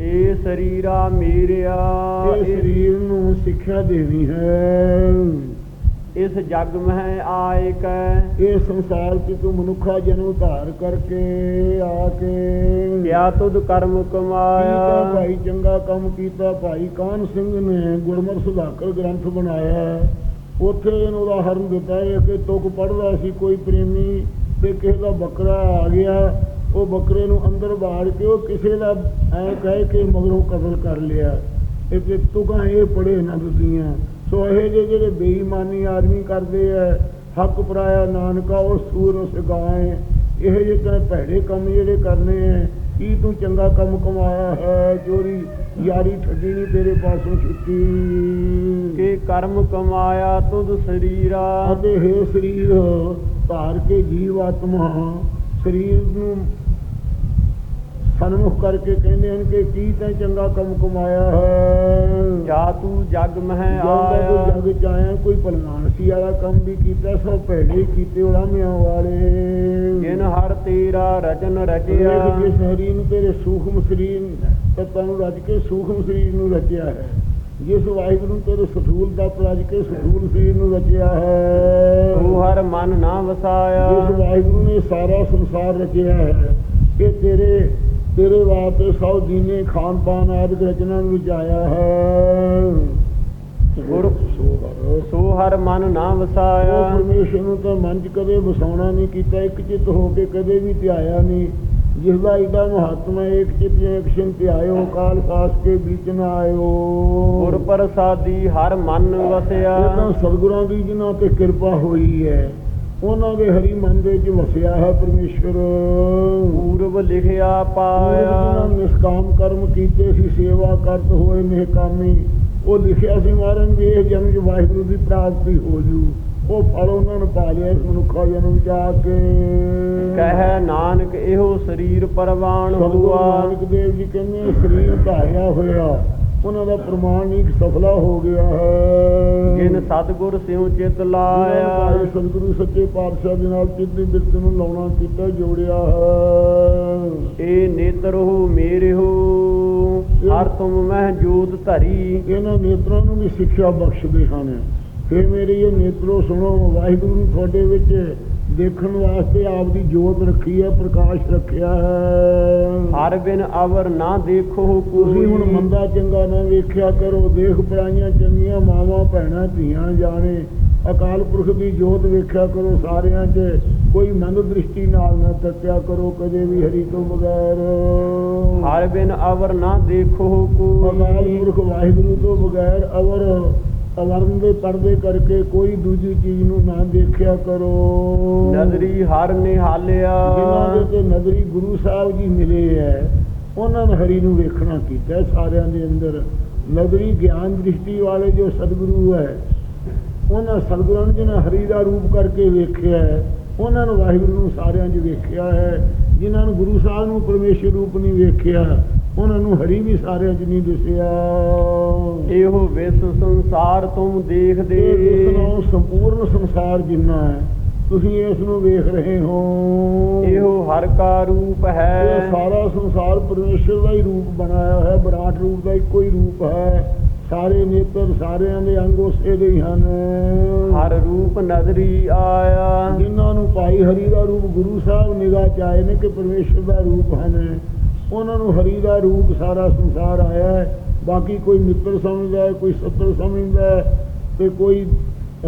ਏ ਸਰੀਰਾ ਮੇਰਿਆ ਇਹ ਸਰੀਰ ਨੂੰ ਸਿੱਖਿਆ ਦੇਣੀ ਹੈ। ਇਸ ਜਗ ਮਹਿ ਆਏ ਕੈ। ਇਹ ਸੰਸਾਰ 'ਚ ਤੂੰ ਮਨੁੱਖਾ ਜਨਮ ਧਾਰ ਕਰਕੇ ਆ ਕੇ ਕਿਆ ਤੁਧ ਕਰਮ ਕੀਤਾ ਕਮਾਇਆ ਭਾਈ ਚੰਗਾ ਕੰਮ ਕੀਤਾ ਭਾਈ ਕਾਨ ਸਿੰਘ ਨੇ ਗੁਰਮਤਿ ਸੁਧਾਕਰ ਗ੍ਰੰਥ ਬਣਾਇਆ। ਉੱਥੇ ਇਹਨੂੰ ਉਦਾਹਰਨ ਦਿੱਤਾ ਹੈ ਕਿ ਤੁਕ ਪੜਦਾ ਸੀ ਕੋਈ ਪ੍ਰੇਮੀ ਤੇ ਕਿਸੇ ਦਾ ਬੱਕਰਾ ਆ ਗਿਆ। ਉਹ ਬੱਕਰੇ ਨੂੰ ਅੰਦਰ ਬਾੜ ਕੇ ਉਹ ਕਿਸੇ ਦਾ ਐ ਕਹਿ ਕੇ ਮਗਰੋਂ ਕਤਲ ਕਰ ਲਿਆ। ਇਹ ਤੇ ਤੁਕਾਂ ਇਹ ਪੜੇ ਨਾ ਦੁਨੀਆਂ ਸੋ ਇਹ ਜਿਹੇ ਜਿਹੜੇ ਬੇਈਮਾਨੀ ਆਦਮੀ ਕਰਦੇ ਐ ਹੱਕ ਪਰਾਇਆ ਨਾਨਕਾ ਉਹ ਸੂਰ ਉਸ ਗਾਏ ਇਹ ਜਿਹੇ ਤਾਂ ਭੈੜੇ ਕੰਮ ਜਿਹੜੇ ਕਰਨੇ ਐ ਕੀ ਤੂੰ ਚੰਗਾ ਕੰਮ ਕਮਾਇਆ ਹੈ ਚੋਰੀ ਯਾਰੀ ਠੱਗੀ ਨਹੀਂ ਤੇਰੇ ਪਾਸੋਂ ਛੁੱਟੀ? ਕਿ ਕਰਮ ਕਮਾਇਆ ਤੁਧ ਸਰੀਰਾ। ਅਤੇ ਹੈ ਸਰੀਰ ਧਾਰ ਕੇ ਜੀਵ ਆਤਮਾ ਸਰੀਰ ਨੂੰ ਸਨਮੁਖ ਕਰਕੇ ਕਹਿੰਦੇ ਹਨ ਕਿ ਕੀ ਤੈਂ ਚੰਗਾ ਕੰਮ ਕਮਾਇਆ ਹੈ? ਜਾ ਤੂੰ ਜਗ ਮਹਿ ਆਇਆ। ਜਗ ਚ ਆਇਆ ਕੋਈ ਭਲਮਾਨਸੀ ਵਾਲਾ ਕੰਮ ਵੀ ਕੀਤਾ ਭੈੜੇ ਹੀ ਕੀਤੇ ਉਲਾਮਿਆਂ ਵਾਲੇ। ਜਿਨ ਹਰ ਤੇਰਾ ਰਚਨ ਰਚਿਆ। ਜਿਸ ਹਰੀ ਨੂੰ ਤੇਰੇ ਸੂਖਮ ਸਰੀਰ ਤੱਤਾਂ ਨੂੰ ਰਚ ਕੇ ਸੂਖਮ ਸਰੀਰ ਨੂੰ ਰਚਿਆ ਹੈ। ਜਿਸ ਵਾਹਿਗੁਰੂ ਨੇ ਤੇਰੇ ਸਥੂਲ ਦਾ ਰਚ ਕੇ ਸਥੂਲ ਸਰੀਰ ਨੂੰ ਰਚਿਆ ਹੈ। ਤੂੰ ਹਰ ਮਨ ਨਾ ਜਿਸ ਵਸਾਇਆ ਵਾਹਿਗੁਰੂ ਨੇ ਸਾਰਾ ਸੰਸਾਰ ਰਚਿਆ ਹੈ ਇਹ ਤੇਰੇ ਤੇਰੇ ਵਾਸਤੇ ਸੌ ਦੀਨੇ ਖਾਨ ਪਾਨ ਆਦਿ ਰਚਨਾ ਨੂੰ ਰਚਾਇਆ ਹੈ। ਗੁਰ- ਸੋ ਹਰ ਮਨ ਨਾ ਉਹ ਵਸਾਇਆ ਪਰਮੇਸ਼ਰ ਨੂੰ ਤਾਂ ਮਨ ਚ ਕਦੇ ਵਸਾਉਣਾ ਨਹੀਂ ਕੀਤਾ ਇੱਕ ਚਿੱਤ ਹੋ ਕੇ ਕਦੇ ਵੀ ਧਿਆਇਆ ਨਹੀਂ। ਜਿਸ ਦਾ ਏਡਾ ਮਹਾਤਮਾ ਇੱਕ ਚਿੱਤ ਇੱਕ ਸ਼ਿੰ ਧਿਆਇਓ ਕਾਲ ਸਾਸ ਕੇ ਵਿੱਚ ਨਾ ਆਇਓ। ਗੁਰ ਪ੍ਰਸਾਦੀ ਹਰ ਮਨ ਵਸਿਆ। ਇਹ ਤਾਂ ਸਤਿਗੁਰਾਂ ਦੀ ਜਿਨ੍ਹਾਂ ਤੇ ਕਿਰਪਾ ਹੋਈ ਹੈ। ਉਹਨਾਂ ਦੇ ਹਰੀ ਮਨ ਦੇ ਵਿੱਚ ਵਸਿਆ ਹੈ ਪਰਮੇਸ਼ਰ ਪੂਰਬ ਲਿਖਿਆ ਪਾਇਆ। ਨਿਸ਼ਕਾਮ ਕਰਮ ਕੀਤੇ ਸੀ ਸੇਵਾ ਕਰਤ ਹੋਏ ਨਿਹਕਾਮੀ ਉਹ ਲਿਖਿਆ ਸੀ ਮਹਾਰਾਜ ਵੀ ਇਹ ਜਨਮ ਚ ਵਾਹਿਗੁਰੂ ਦੀ ਪ੍ਰਾਪਤੀ ਹੋ ਜੂ। ਉਹ ਫਲ ਉਹਨਾਂ ਨੂੰ ਪਾ ਲਿਆ ਇਸ ਮਨੁੱਖਾ ਜਨਮ ਆ ਕੇ। ਕਹਿ ਨਾਨਕ ਇਹੋ ਸਰੀਰ ਪਰਵਾਨ ਹੁਆ। ਨਾਨਕ ਦੇਵ ਜੀ ਕਹਿੰਦੇ ਸਰੀਰ ਧਾਰਿਆ ਹੋਇਆ। ਉਹਨਾਂ ਦਾ ਪ੍ਰਮਾਣ ਇੱਕ ਸਫਲਾ ਹੋ ਗਿਆ ਹੈ। ਜਿਨ ਸਤਗੁਰ ਸਿਉ ਚਿਤ ਲਾਇਆ। ਸਤਿਗੁਰੂ ਸੱਚੇ ਪਾਤਸ਼ਾਹ ਦੇ ਨਾਲ ਚਿੱਤੀ ਬਿਰਤ ਨੂੰ ਲਾਉਣਾ ਕੀਤਾ ਜੋੜਿਆ ਹੈ। ਏ ਨੇਤਰ ਹੋ ਮੇਰੇ ਹੋ ਹਰ ਤੁਮ ਮਹਿ ਜੋਤ ਧਰੀ। ਇਹਨਾਂ ਨੇਤਰਾਂ ਨੂੰ ਵੀ ਸਿੱਖਿਆ ਬਖਸ਼ਦੇ ਹਨ। ਫਿਰ ਮੇਰੀ ਇਹ ਨੇਤਰੋ ਸੁਣੋ ਵਾਹਿਗੁਰੂ ਤੁਹਾਡੇ ਵਿੱਚ ਦੇਖਣ ਵਾਸਤੇ ਆਪ ਦੀ ਜੋਤ ਰੱਖੀ ਹੈ ਪ੍ਰਕਾਸ਼ ਰੱਖਿਆ ਹੈ। ਹਰ ਬਿਨ ਅਵਰ ਨਾ ਦੇਖੋ ਤੁਸੀਂ ਹੁਣ ਮੰਦਾ ਚੰਗਾ ਨਾ ਵੇਖਿਆ ਕਰੋ ਦੇਖ ਪਰਾਈਆਂ ਚੰਗੀਆਂ ਮਾਵਾਂ ਭੈਣਾਂ ਧੀਆਂ ਜਾਣੇ। ਅਕਾਲ ਪੁਰਖ ਦੀ ਜੋਤ ਵੇਖਿਆ ਕਰੋ ਸਾਰਿਆਂ 'ਚ। ਕੋਈ ਮੰਦ ਦ੍ਰਿਸ਼ਟੀ ਨਾਲ ਨਾ ਤੱਕਿਆ ਕਰੋ ਕਦੇ ਵੀ ਹਰੀ ਤੋਂ ਬਗੈਰ। ਹਰ ਬਿਨ ਅਵਰ ਨਾ ਦੇਖੋ ਅਕਾਲ ਕੋਈ ਪੁਰਖ ਵਾਹਿਗੁਰੂ ਤੋਂ ਬਗੈਰ ਅਵਰ ਅਵਰਨ ਦੇ ਪਰਦੇ ਕਰਕੇ ਕੋਈ ਦੂਜੀ ਚੀਜ਼ ਨੂੰ ਨਾ ਦੇਖਿਆ ਕਰੋ। ਨਦਰੀ ਹਰ ਨਿਹਾਲਿਆ। ਜਿਨ੍ਹਾਂ ਦੇ ਤੇ ਨਦਰੀ ਗੁਰੂ ਸਾਹਿਬ ਜੀ ਮਿਲੇ ਹੈ ਉਹਨਾਂ ਨੇ ਹਰੀ ਨੂੰ ਵੇਖਣਾ ਕੀਤਾ ਸਾਰਿਆਂ ਦੇ ਅੰਦਰ। ਨਦਰੀ ਗਿਆਨ ਦ੍ਰਿਸ਼ਟੀ ਵਾਲੇ ਜੋ ਸਤਿਗੁਰੂ ਹੈ ਉਹਨਾਂ ਸਤਿਗੁਰਾਂ ਨੇ ਜਿਹਨਾਂ ਹਰੀ ਦਾ ਰੂਪ ਕਰਕੇ ਵੇਖਿਆ ਹੈ ਉਹਨਾਂ ਨੂੰ ਵਾਹਿਗੁਰੂ ਨੂੰ ਸਾਰਿਆਂ 'ਚ ਵੇਖਿਆ ਹੈ ਜਿਨ੍ਹਾਂ ਨੂੰ ਗੁਰੂ ਸਾਹਿਬ ਨੂੰ ਪਰਮੇਸ਼ਰ ਰੂਪ ਨਹੀਂ ਵੇਖਿਆ ਉਹਨਾਂ ਨੂੰ ਹਰੀ ਵੀ ਸਾਰਿਆਂ 'ਚ ਨਹੀਂ ਦਿਸਿਆ। ਇਹੋ ਵਿਸ ਸੰਸਾਰ ਤੁਮ ਦੇਖਦੇ। ਇਸ ਨੂੰ ਸੰਪੂਰਨ ਸੰਸਾਰ ਜਿੰਨਾ ਹੈ ਤੁਸੀਂ ਇਸ ਨੂੰ ਵੇਖ ਰਹੇ ਹੋ। ਇਹੋ ਹਰ ਕਾ ਰੂਪ ਇਹ ਹੈ ਸਾਰਾ ਸੰਸਾਰ ਪਰਮੇਸ਼ਰ ਦਾ ਹੀ ਰੂਪ ਬਣਾਇਆ ਹੈ ਵਿਰਾਟ ਰੂਪ ਦਾ ਇੱਕੋ ਹੀ ਰੂਪ ਹੈ। ਸਾਰੇ ਨੇਤਰ ਸਾਰਿਆਂ ਦੇ ਅੰਗ ਉਸੇ ਦੇ ਹੀ ਹਨ। ਹਰ ਰੂਪ ਨਦਰੀ ਆਇਆ। ਜਿਨ੍ਹਾਂ ਨੂੰ ਭਾਈ ਹਰੀ ਦਾ ਰੂਪ ਗੁਰੂ ਸਾਹਿਬ ਨਿਗਾਹ ਚ ਆਏ ਨੇ ਕਿ ਪਰਮੇਸ਼ਰ ਦਾ ਰੂਪ ਹਨ। ਉਹਨਾਂ ਨੂੰ ਹਰੀ ਦਾ ਰੂਪ ਸਾਰਾ ਸੰਸਾਰ ਆਇਆ ਹੈ। ਬਾਕੀ ਕੋਈ ਮਿੱਤਰ ਸਮਝਦਾ ਹੈ ਕੋਈ ਸੱਤਰ ਸਮਝਦਾ ਹੈ ਤੇ ਕੋਈ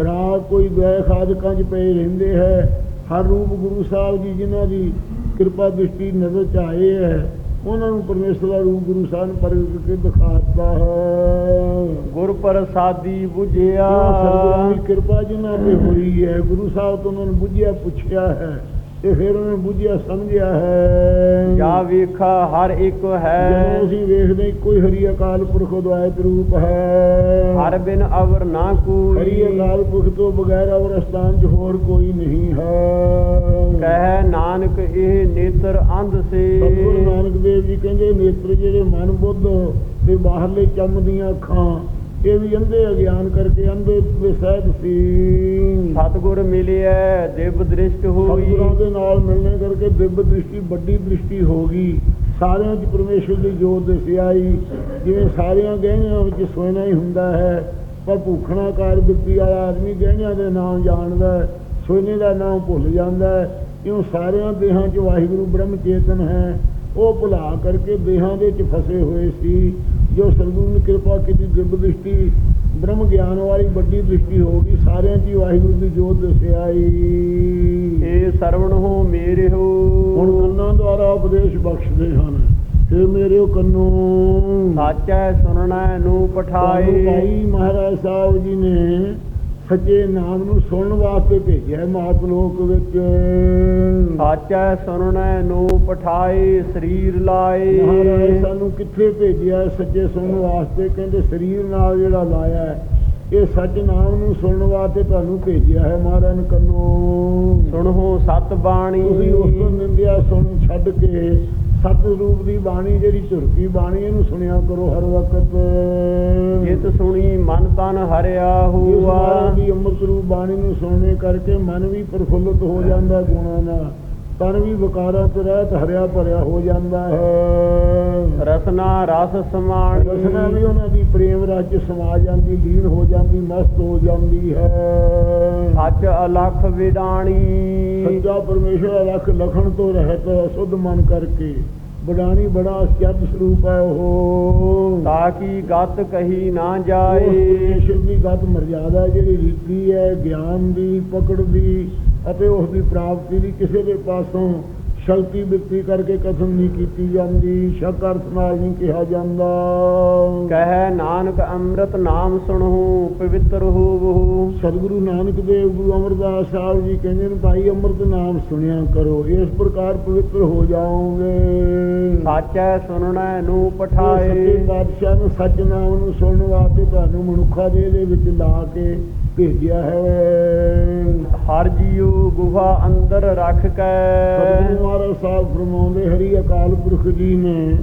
ਰਾਗ ਕੋਈ ਦਇਆ ਖਾਦਕਾਂ ਚ ਪਏ ਰਹਿੰਦੇ ਹੈ। ਹਰ ਰੂਪ ਗੁਰੂ ਸਾਹਿਬ ਜੀ ਜਿਨ੍ਹਾਂ ਦੀ ਕਿਰਪਾ ਦ੍ਰਿਸ਼ਟੀ ਨਜ਼ਰ ਚ ਆਏ ਹੈ ਉਹਨਾਂ ਨੂੰ ਪਰਮੇਸ਼ਰ ਦਾ ਰੂਪ ਗੁਰੂ ਸਾਹਿਬ ਨੇ ਪ੍ਰਗਟ ਕਰਕੇ ਦਿਖਾਤਾ ਹੈ। ਗੁਰ ਪ੍ਰਸਾਦੀ 부ਝਿਆ ਸਤਿਗੁਰਾਂ ਦੀ ਕਿਰਪਾ ਜਿਨ੍ਹਾਂ ਤੇ ਹੋਈ ਹੈ ਗੁਰੂ ਸਾਹਿਬ ਤੋਂ ਉਹਨਾਂ ਨੂੰ ਬੁੱਝਿਆ ਪੁੱਛਿਆ ਹੈ। ਤੇ ਫਿਰ ਉਹਨਾਂ ਬੁੱਝਿਆ ਸਮਝਿਆ ਹੈ। ਜਾ ਵੇਖਾ ਹਰ ਇੱਕ ਜਦੋਂ ਹੈ ਅਸੀਂ ਵੇਖਦੇ ਕੋਈ ਹਰੀ ਅਕਾਲ ਪੁਰਖ ਦੁਆਇਤ ਰੂਪ ਹੈ। ਹਰ ਬਿਨ ਅਵਰ ਨਾ ਹਰੀ ਕੋਈ ਅਕਾਲ ਪੁਰਖ ਤੋਂ ਬਗੈਰ ਅਵਰ ਸਥਾਨ 'ਚ ਹੋਰ ਕੋਈ ਨਹੀਂ ਹੈ। ਕਹਿ ਨਾਨਕ ਇਹ ਨੇਤਰ ਅੰਧ ਸੇ। ਸਤਿਗੁਰੂ ਨਾਨਕ ਦੇਵ ਜੀ ਕਹਿੰਦੇ ਨੇਤਰ ਜਿਹੜੇ ਮਨ ਬੁੱਧ ਤੇ ਬਾਹਰਲੇ ਚੰਮ ਦੀਆਂ ਅੱਖਾਂ ਇਹ ਵੀ ਅੰਧੇ ਅਗਿਆਨ ਕਰਕੇ ਅੰਧੇ ਦੇ ਸਹਿਜ ਸੀ। ਸਤਗੁਰ ਮਿਲਿਆ ਦਿਵ ਦ੍ਰਿਸ਼ਟ ਹੋਈ। ਸਤਿਗੁਰਾਂ ਦੇ ਨਾਲ ਮਿਲਣੇ ਕਰਕੇ ਦਿਵ ਦ੍ਰਿਸ਼ਟੀ ਵੱਡੀ ਦ੍ਰਿਸ਼ਟੀ ਹੋ ਗਈ। ਸਾਰਿਆਂ 'ਚ ਪਰਮੇਸ਼ਰ ਦੀ ਜੋਤ ਦਿਸਿਆਈ ਜਿਵੇਂ ਸਾਰਿਆਂ ਗਹਿਣਿਆਂ ਵਿੱਚ ਸੋਨਾ ਹੀ ਹੁੰਦਾ ਹੈ ਪਰ ਭੂਖਣਾ ਕਾਰ ਬਿੱਤੀ ਵਾਲਾ ਆਦਮੀ ਗਹਿਣਿਆਂ ਦੇ ਨਾਮ ਜਾਣਦਾ ਸੋਨੇ ਦਾ ਨਾਮ ਭੁੱਲ ਜਾਂਦਾ ਕਿਉਂ ਸਾਰਿਆਂ ਦੇਹਾਂ 'ਚ ਵਾਹਿਗੁਰੂ ਬ੍ਰਹਮ ਚੇਤਨ ਹੈ। ਉਹ ਭੁਲਾ ਕਰਕੇ ਦੇਹਾਂ ਦੇ 'ਚ ਫਸੇ ਹੋਏ ਸੀ। ਜੋ ਸਤਿਗੁਰੂ ਨੇ ਕਿਰਪਾ ਕੀਤੀ ਦਿਵ ਦ੍ਰਿਸ਼ਟੀ ਬ੍ਰਹਮ ਗਿਆਨ ਵਾਲੀ ਵੱਡੀ ਦ੍ਰਿਸ਼ਟੀ ਹੋ ਗਈ ਸਾਰਿਆਂ ਹੀ ਵਾਹਿਗੁਰੂ ਦੀ ਜੋਤ ਦਿਸਿਆਈ ਏ ਸਰਵਣ ਹੋ ਮੇਰੇ ਹੋ। ਹੁਣ ਕੰਨਾਂ ਦੁਆਰਾ ਉਪਦੇਸ਼ ਬਖਸ਼ਦੇ ਹਨ। ਫਿਰ ਮੇਰੇ ਕੰਨੋਂ। ਸਾਚੈ ਸੁਣਨਾ ਨੂੰ ਪਠਾਏ। ਭਾਈ ਮਹਾਰਾਜ ਸਾਹਿਬ ਜੀ ਨੇ ਸੱਚੇ ਨਾਮ ਨੂੰ ਸੁਣਨ ਵਾਸਤੇ ਭੇਜਿਆ ਮਾਤ ਲੋਕ ਵਿੱਚ। ਸਾਚੈ ਸੁਣਨਾ ਨੂੰ ਪਠਾਏ ਸਰੀਰ ਲਾਏ। ਮਹਾਰਾਜ ਸਾਨੂੰ ਕਿੱਥੇ ਭੇਜਿਆ ਸੱਚੇ ਸੁਣਨ ਵਾਸਤੇ? ਕਹਿੰਦੇ ਸਰੀਰ ਨਾਲ ਜਿਹੜਾ ਲਾਇਆ ਇਹ ਸੱਚ ਨਾਮ ਨੂੰ ਸੁਣਨ ਵਾਸਤੇ ਤੁਹਾਨੂੰ ਭੇਜਿਆ ਹੈ ਮਹਾਰਾਜ ਕੰਨੋਂ। ਸੁਣੋ ਸਤ ਬਾਣੀ ਤੁਸੀਂ ਉਸ ਤੋਂ ਨਿੰਦਿਆ ਸੁਣ ਛੱਡ ਕੇ ਸਤ ਰੂਪ ਦੀ ਬਾਣੀ ਜਿਹੜੀ ਝੁਰਕੀ ਬਾਣੀ ਇਹਨੂੰ ਸੁਣਿਆ ਕਰੋ ਹਰ ਵਕਤ। ਜਿਤ ਸੁਣੀ ਮਨ ਤਨ ਹਰਿਆ ਹੋਆ। ਦੀ ਅੰਮ੍ਰਿਤ ਰੂਪ ਬਾਣੀ ਨੂੰ ਸੁਣਨੇ ਕਰਕੇ ਮਨ ਵੀ ਪ੍ਰਫੁੱਲਤ ਹੋ ਜਾਂਦਾ ਗੁਣਾਂ ਨਾਲ। ਤਨ ਵੀ ਵਿਕਾਰਾਂ ਤੋਂ ਰਹਿਤ ਹਰਿਆ ਭਰਿਆ ਹੋ ਜਾਂਦਾ ਹੈ। ਰਸਨਾ ਰਸ ਸਮਾਣੀ ਰਸਨਾ ਵੀ ਉਹਨਾਂ ਦੀ ਪ੍ਰੇਮ ਰਸ 'ਚ ਸਮਾ ਜਾਂਦੀ ਲੀਨ ਹੋ ਜਾਂਦੀ ਮਸਤ ਹੋ ਜਾਂਦੀ ਹੈ। ਸੱਚ ਅਲਖ ਵਿਡਾਣੀ। ਸੱਚਾ ਪਰਮੇਸ਼ਰ ਲੱਖ ਲਖਣ ਤੋਂ ਰਹਿਤ ਸੁਧ ਮਨ ਕਰਕੇ। ਬੜਾਣੀ ਬੜਾ ਅਸਚਰਜ ਸਰੂਪ ਹੈ ਉਹ। ਤਾਂ ਕੀ ਗਤ ਕਹੀ ਨਾ ਜਾਏ। ਪਰਮੇਸ਼ਰ ਦੀ ਗਤ ਮਰਜ਼ਾਦਾ ਜਿਹੜੀ ਰੀਤੀ ਹੈ ਗਿਆਨ ਦੀ ਪਕੜ ਦੀ ਅਤੇ ਉਸ ਦੀ ਪ੍ਰਾਪਤੀ ਦੀ ਕਿਸੇ ਦੇ ਪਾਸੋਂ ਸ਼ਕਤੀ ਬਿਰਤੀ ਕਰਕੇ ਕਥਨ ਨਹੀਂ ਕੀਤੀ ਜਾਂਦੀ ਸ਼ੱਕ ਅਰਥ ਨਾਲ ਨਹੀਂ ਕਿਹਾ ਜਾਂਦਾ। ਕਹਿ ਨਾਨਕ ਅੰਮ੍ਰਿਤ ਨਾਮ ਸੁਣੋ ਪਵਿੱਤਰ ਹੋਵੋ ਸਤਿਗੁਰੂ ਨਾਨਕ ਦੇਵ ਗੁਰੂ ਅਮਰਦਾਸ ਸਾਹਿਬ ਜੀ ਕਹਿੰਦੇ ਨੇ ਭਾਈ ਅੰਮ੍ਰਿਤ ਨਾਮ ਸੁਣਿਆ ਕਰੋ ਇਸ ਪ੍ਰਕਾਰ ਪਵਿੱਤਰ ਹੋ ਜਾਓਗੇ। ਸਾਚੈ ਸੁਣਨਾ ਨੂੰ ਸੱਚੇ ਪਠਾਏ। ਪਾਤਸ਼ਾਹ ਨੂੰ ਸੱਚ ਨਾਮ ਨੂੰ ਸੁਣਨ ਵਾਸਤੇ ਤੁਹਾਨੂੰ ਮਨੁੱਖਾ ਦੇ ਦੇ ਵਿੱਚ ਲਾ ਕੇ ਭੇਜਿਆ ਹੈ। ਹਰ ਜੀਉ ਗੁਫਾ ਅੰਦਰ ਰੱਖ ਕੇ। ਮਹਾਰਾਜ ਸਾਹਿਬ ਫਰਮਾਉਂਦੇ ਹਰੀ ਅਕਾਲ ਪੁਰਖ ਜੀ ਨੇ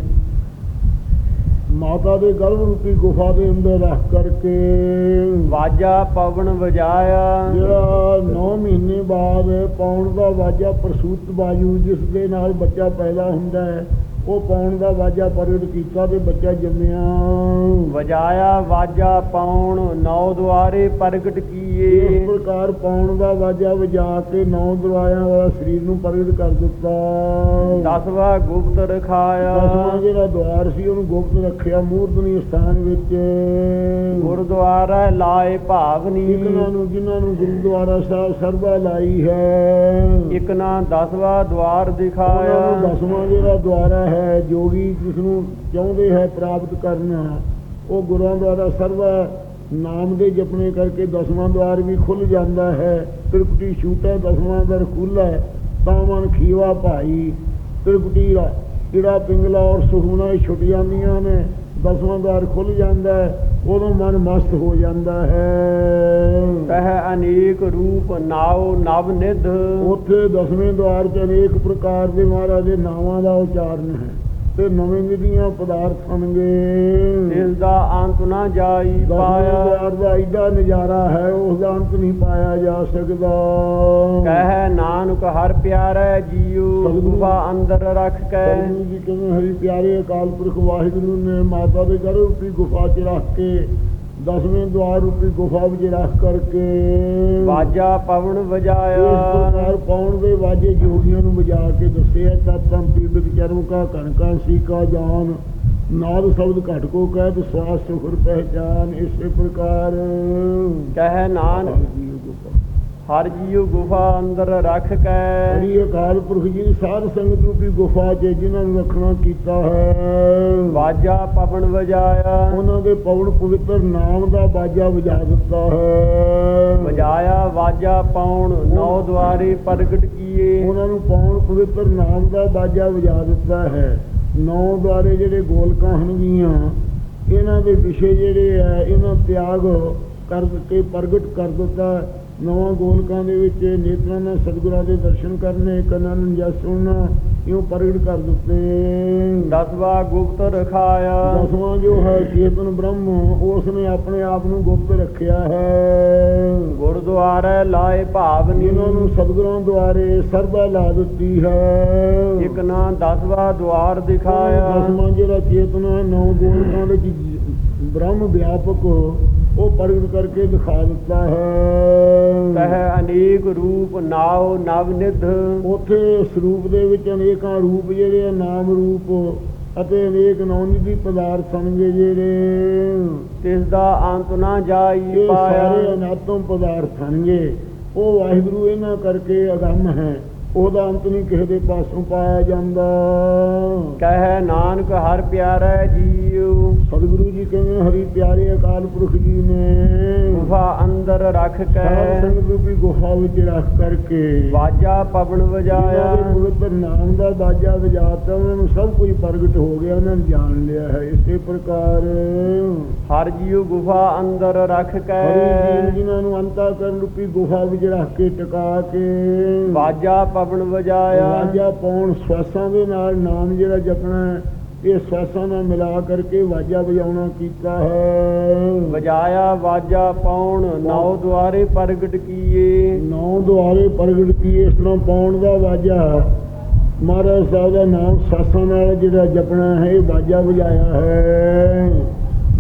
ਮਾਤਾ ਦੇ ਗਰਭ ਰੂਪੀ ਗੁਫਾ ਦੇ ਅੰਦਰ ਰੱਖ ਕਰਕੇ ਵਾਜਾ ਪਵਨ ਵਜਾਇਆ। ਜਿਹੜਾ 9 ਮਹੀਨੇ ਬਾਅਦ ਪਾਉਣ ਦਾ ਵਾਜਾ ਪ੍ਰਸੂਤ ਬਾਜੂ ਜਿਸ ਦੇ ਨਾਲ ਬੱਚਾ ਪੈਦਾ ਹੁੰਦਾ ਹੈ। ਉਹ ਪਾਉਣ ਦਾ ਵਾਜਾ ਪ੍ਰਗਟ ਕੀਤਾ ਤੇ ਬੱਚਾ ਜੰਮਿਆ। ਵਜਾਇਆ ਵਾਜਾ ਪਾਉਣ ਨੌ ਦੁਆਰੇ ਪ੍ਰਗਟ ਇਸ ਕੀਏ ਪ੍ਰਕਾਰ ਪਾਉਣ ਦਾ ਵਾਜਾ ਵਜਾ ਕੇ ਨੌ ਦਰਵਾਜ਼ਿਆਂ ਵਾਲਾ ਸਰੀਰ ਨੂੰ ਪ੍ਰਗਟ ਕਰ ਦਿੱਤਾ। ਦਸਵਾ ਗੁਪਤ ਦਸਵਾਂ ਰਖਾਇਆ ਜਿਹੜਾ ਦਵਾਰ ਸੀ ਉਹਨੂੰ ਗੁਪਤ ਰੱਖਿਆ ਮੂਰਤਨੀ ਸਥਾਨ ਵਿੱਚ। ਗੁਰਦੁਆਰਾ ਲਾਏ ਭਾਵਨੀ ਇਕਨਾਂ ਨੂੰ ਜਿਨ੍ਹਾਂ ਨੂੰ ਗੁਰਦੁਆਰਾ ਸਾਹਿਬ ਸਰਬਾ ਲਾਈ ਹੈ। ਇਕ ਨਾ ਦਸਵਾ ਨੂੰ ਦਿਖਾਇਆ। ਦਸਵਾਂ ਜਿਹੜਾ ਦੁਆਰਾ ਹੈ ਜੋਗੀ ਜਿਸ ਨੂੰ ਚਾਹੁੰਦੇ ਹੈ, ਪ੍ਰਾਪਤ ਕਰਨਾ ਉਹ ਗੁਰਾਂ ਦੁਆਰਾ ਸਰਵਾ ਨਾਮ ਦੇ ਜਪਣੇ ਕਰਕੇ ਦਸਵਾਂ ਦੁਆਰ ਵੀ ਖੁੱਲ ਜਾਂਦਾ ਹੈ। ਤ੍ਰਿਪਟੀ ਛੂਟਾ ਦਸਵਾਂ ਦਰ ਖੁੱਲਾ ਤਾਂ ਮਨ ਖੀਵਾ ਭਾਈ। ਤ੍ਰਿਪਟੀ ਰਾ ਜਿਹੜਾ ਪਿੰਗਲਾ ਔਰ ਸੁਹਣਾ ਛੁੱਟ ਜਾਂਦੀਆਂ ਨੇ। ਦਸਵਾਂ ਦੁਆਰ ਖੁੱਲ ਜਾਂਦਾ ਹੈ ਉਦੋਂ ਮਨ ਮਸਤ ਹੋ ਜਾਂਦਾ ਹੈ। ਕਹਿ ਅਨੇਕ ਰੂਪ ਨਾਉ ਨਵ ਨਿਧ। ਉੱਥੇ ਦਸਵੇਂ ਦਵਾਰ 'ਚ ਅਨੇਕ ਪ੍ਰਕਾਰ ਦੇ ਮਹਾਰਾਜ ਦੇ ਨਾਵਾਂ ਦਾ ਉਚਾਰਨ ਹੈ। ਤੇ ਨਵੇਂ ਵਿਧੀਆਂ ਪਦਾਰਥ ਹੋਣਗੇ ਇਸ ਦਾ ਅੰਤ ਨਾ ਜਾਈ ਪਾਇਆ। ਦਵਾਰ ਦਾ ਐਡਾ ਨਜ਼ਾਰਾ ਹੈ ਉਸ ਦਾ ਅੰਤ ਨਹੀਂ ਪਾਇਆ ਜਾ ਸਕਦਾ। ਕਹਿ ਨਾਨਕ ਹਰ ਪਿਆਰੇ ਜੀਉ ਗੁਫਾ ਅੰਦਰ ਰੱਖ ਕੇ। ਜੀ ਕਹਿੰਦੇ ਹਰੀ ਪਿਆਰੇ ਅਕਾਲ ਪੁਰਖ ਵਾਹਿਗੁਰੂ ਨੇ ਮਾਤਾ ਦੇ ਘਰ ਰੂਪੀ ਗੁਫਾ 'ਚ ਰੱਖ ਕੇ ਦਸਵੇਂ ਦਵਾਰ ਰੂਪੀ ਗੁਫਾ ਵਿੱਚ ਰੱਖ ਕਰਕੇ ਵਾਜਾ ਪਵਨ ਇਸ ਵਜਾਇਆ ਪ੍ਰਕਾਰ ਪਾਉਣ ਦੇ ਵਾਜੇ ਜੋਗੀਆਂ ਨੂੰ ਵਜਾ ਕੇ ਦੱਸਿਆ ਤਤਮ ਪੀਬਕ ਚਰਮ ਕਾ ਕਣਕਾਂ ਸੀ ਕਾ ਜਾਨ ਨਾਦ ਸ਼ਬਦ ਘਟ ਕੋ ਕਹਿ ਤੇ ਸਵਾਸ ਸੁਖਰ ਪਹਿਚਾਨ। ਇਸੇ ਪ੍ਰਕਾਰ ਕਹਿ ਨਾਨਕ ਹਰ ਜੀਉ ਗੁਫਾ ਅੰਦਰ ਰੱਖ ਕੇ। ਹਰੀ ਅਕਾਲ ਪੁਰਖ ਜੀ ਦੀ ਸਾਧ ਸੰਗਤ ਰੂਪੀ ਗੁਫਾ 'ਚ ਜਿਨ੍ਹਾਂ ਨੂੰ ਰੱਖਣਾ ਕੀਤਾ ਹੈ। ਵਾਜਾ ਪਵਨ ਵਜਾਇਆ। ਉਹਨਾਂ ਦੇ ਪਵਨ ਪਵਿੱਤਰ ਨਾਮ ਦਾ ਬਾਜਾ ਵਜਾ ਦਿੱਤਾ ਹੈ। ਵਜਾਇਆ ਵਾਜਾ ਪਾਉਣ ਨੌ ਦੁਆਰੇ ਪ੍ਰਗਟ ਕੀਏ। ਉਹਨਾਂ ਨੂੰ ਪਾਉਣ ਪਵਿੱਤਰ ਨਾਮ ਦਾ ਬਾਜਾ ਵਜਾ ਦਿੱਤਾ ਹੈ। ਨੌ ਦੁਆਰੇ ਜਿਹੜੇ ਗੋਲਕਾਂ ਹਨਗੀਆਂ ਇਹਨਾਂ ਦੇ ਵਿਸ਼ੇ ਜਿਹੜੇ ਆ ਇਹਨਾਂ ਤਿਆਗ ਕਰ ਕੇ ਪ੍ਰਗਟ ਕਰ ਦਿੱਤਾ। ਨੌ ਗੋਲਕਾਂ ਦੇ ਵਿੱਚ ਨੇਤਰਾਂ ਨਾਲ ਸਤਿਗੁਰਾਂ ਦੇ ਦਰਸ਼ਨ ਕਰਨੇ ਕੰਨਾਂ ਨੂੰ ਜਸ ਸੁਣਨਾ ਇਉਂ ਪ੍ਰਗਟ ਕਰ ਦਿੱਤੇ। ਦਸਵਾ ਗੁਪਤ ਰਖਾਇਆ। ਦਸਵਾਂ ਜੋ ਹੈ ਚੇਤਨ ਬ੍ਰਹਮ ਉਸ ਨੇ ਆਪਣੇ ਆਪ ਨੂੰ ਗੁਪਤ ਰੱਖਿਆ ਹੈ। ਗੁਰਦੁਆਰੇ ਲਾਏ ਭਾਵਨੀ ਜਿਨ੍ਹਾਂ ਨੂੰ ਸਤਿਗੁਰਾਂ ਦੁਆਰੇ ਸਰਦਾ ਲਾ ਦਿੱਤੀ ਹੈ। ਇਕ ਨਾ ਦਸਵਾ ਦੁਆਰ ਦਿਖਾਇਆ। ਦਸਵਾਂ ਜਿਹੜਾ ਚੇਤਨ ਨੌ ਗੋਲਕਾਂ ਵਿੱਚ ਬ੍ਰਹਮ ਵਿਆਪਕ ਉਹ ਪ੍ਰਗਟ ਕਰਕੇ ਦਿਖਾ ਦਿੱਤਾ ਹੈ। ਤਹ ਅਨੇਕ ਰੂਪ ਨਾਉ ਨਵ ਨਿਧ। ਉਥੇ ਸਰੂਪ ਦੇ ਵਿੱਚ ਅਨੇਕਾਂ ਰੂਪ ਜਿਹੜੇ ਆ, ਨਾਮ ਰੂਪ ਅਤੇ ਅਨੇਕ ਨੌਨਿਧੀ ਪਦਾਰਥ ਸਨਗੇ ਜਿਹੜੇ। ਤਿਸ ਦਾ ਅੰਤ ਨਾ ਜਾਈ ਇਹ ਸਾਰੇ ਪਾਇਆ ਅਨਾਤਮ ਪਦਾਰਥ ਹਨਗੇ ਉਹ ਵਾਹਿਗੁਰੂ ਇਹਨਾਂ ਕਰਕੇ ਅਗੰਮ ਹੈ। ਉਹਦਾ ਅੰਤ ਨਹੀਂ ਕਿਸੇ ਦੇ ਪਾਸੋਂ ਪਾਇਆ ਜਾਂਦਾ। ਕਹਿ ਨਾਨਕ ਹਰ ਪਿਆਰੇ ਜੀਉ। ਸਤਿਗੁਰੂ ਜੀ ਕਹਿੰਦੇ ਹਰੀ ਪਿਆਰੇ ਅਕਾਲ ਪੁਰਖ ਜੀ ਨੇ। ਗੁਫਾ ਅੰਦਰ ਰੱਖ ਕੇ। ਸੰਗਤ ਰੂਪੀ ਗੁਫਾ ਵਿੱਚ ਰੱਖ ਕਰਕੇ। ਵਾਜਾ ਪਵਨ ਵਜਾਇਆ। ਪਵਿੱਤਰ ਨਾਮ ਦਾ ਬਾਜਾ ਵਜਾਤਾ ਉਹਨਾਂ ਨੂੰ ਸਭ ਕੁਝ ਪ੍ਰਗਟ ਹੋ ਗਿਆ ਉਹਨਾਂ ਨੇ ਜਾਣ ਲਿਆ ਹੈ ਇਸੇ ਪ੍ਰਕਾਰ। ਹਰ ਜੀਉ ਗੁਫਾ ਅੰਦਰ ਰੱਖ ਕੇ। ਹਰੀ ਜੀ ਜਿਨ੍ਹਾਂ ਨੂੰ ਅੰਤਾ ਕਰਨ ਰੂਪੀ ਗੁਫਾ ਵਿੱਚ ਰੱਖ ਕੇ ਟਿਕਾ ਕੇ। ਵਾਜਾ ਪਵਨ ਵਜਾਇਆ। ਵਾਜਾ ਪਾਉਣ ਸਵਾਸਾਂ ਦੇ ਨਾਲ ਨਾਮ ਜਿਹੜਾ ਜਪਣਾ ਹੈ, ਇਹ ਸਵਾਸਾਂ ਨਾਲ ਮਿਲਾ ਕਰਕੇ ਵਾਜਾ ਵਜਾਉਣਾ ਕੀਤਾ ਹੈ। ਵਜਾਇਆ ਵਾਜਾ ਪਾਉਣ ਨੌ ਦੁਆਰੇ ਪ੍ਰਗਟ ਕੀਏ। ਨੌ ਦੁਆਰੇ ਪ੍ਰਗਟ ਕੀ ਇਸ ਤਰ੍ਹਾਂ ਪਾਉਣ ਦਾ ਵਾਜਾ ਮਹਾਰਾਜ ਸਾਹਿਬ ਦਾ ਨਾਮ ਸਾਸਾਂ ਨਾਲ ਜਿਹੜਾ ਜਪਣਾ ਹੈ ਇਹ ਵਾਜਾ ਵਜਾਇਆ ਹੈ।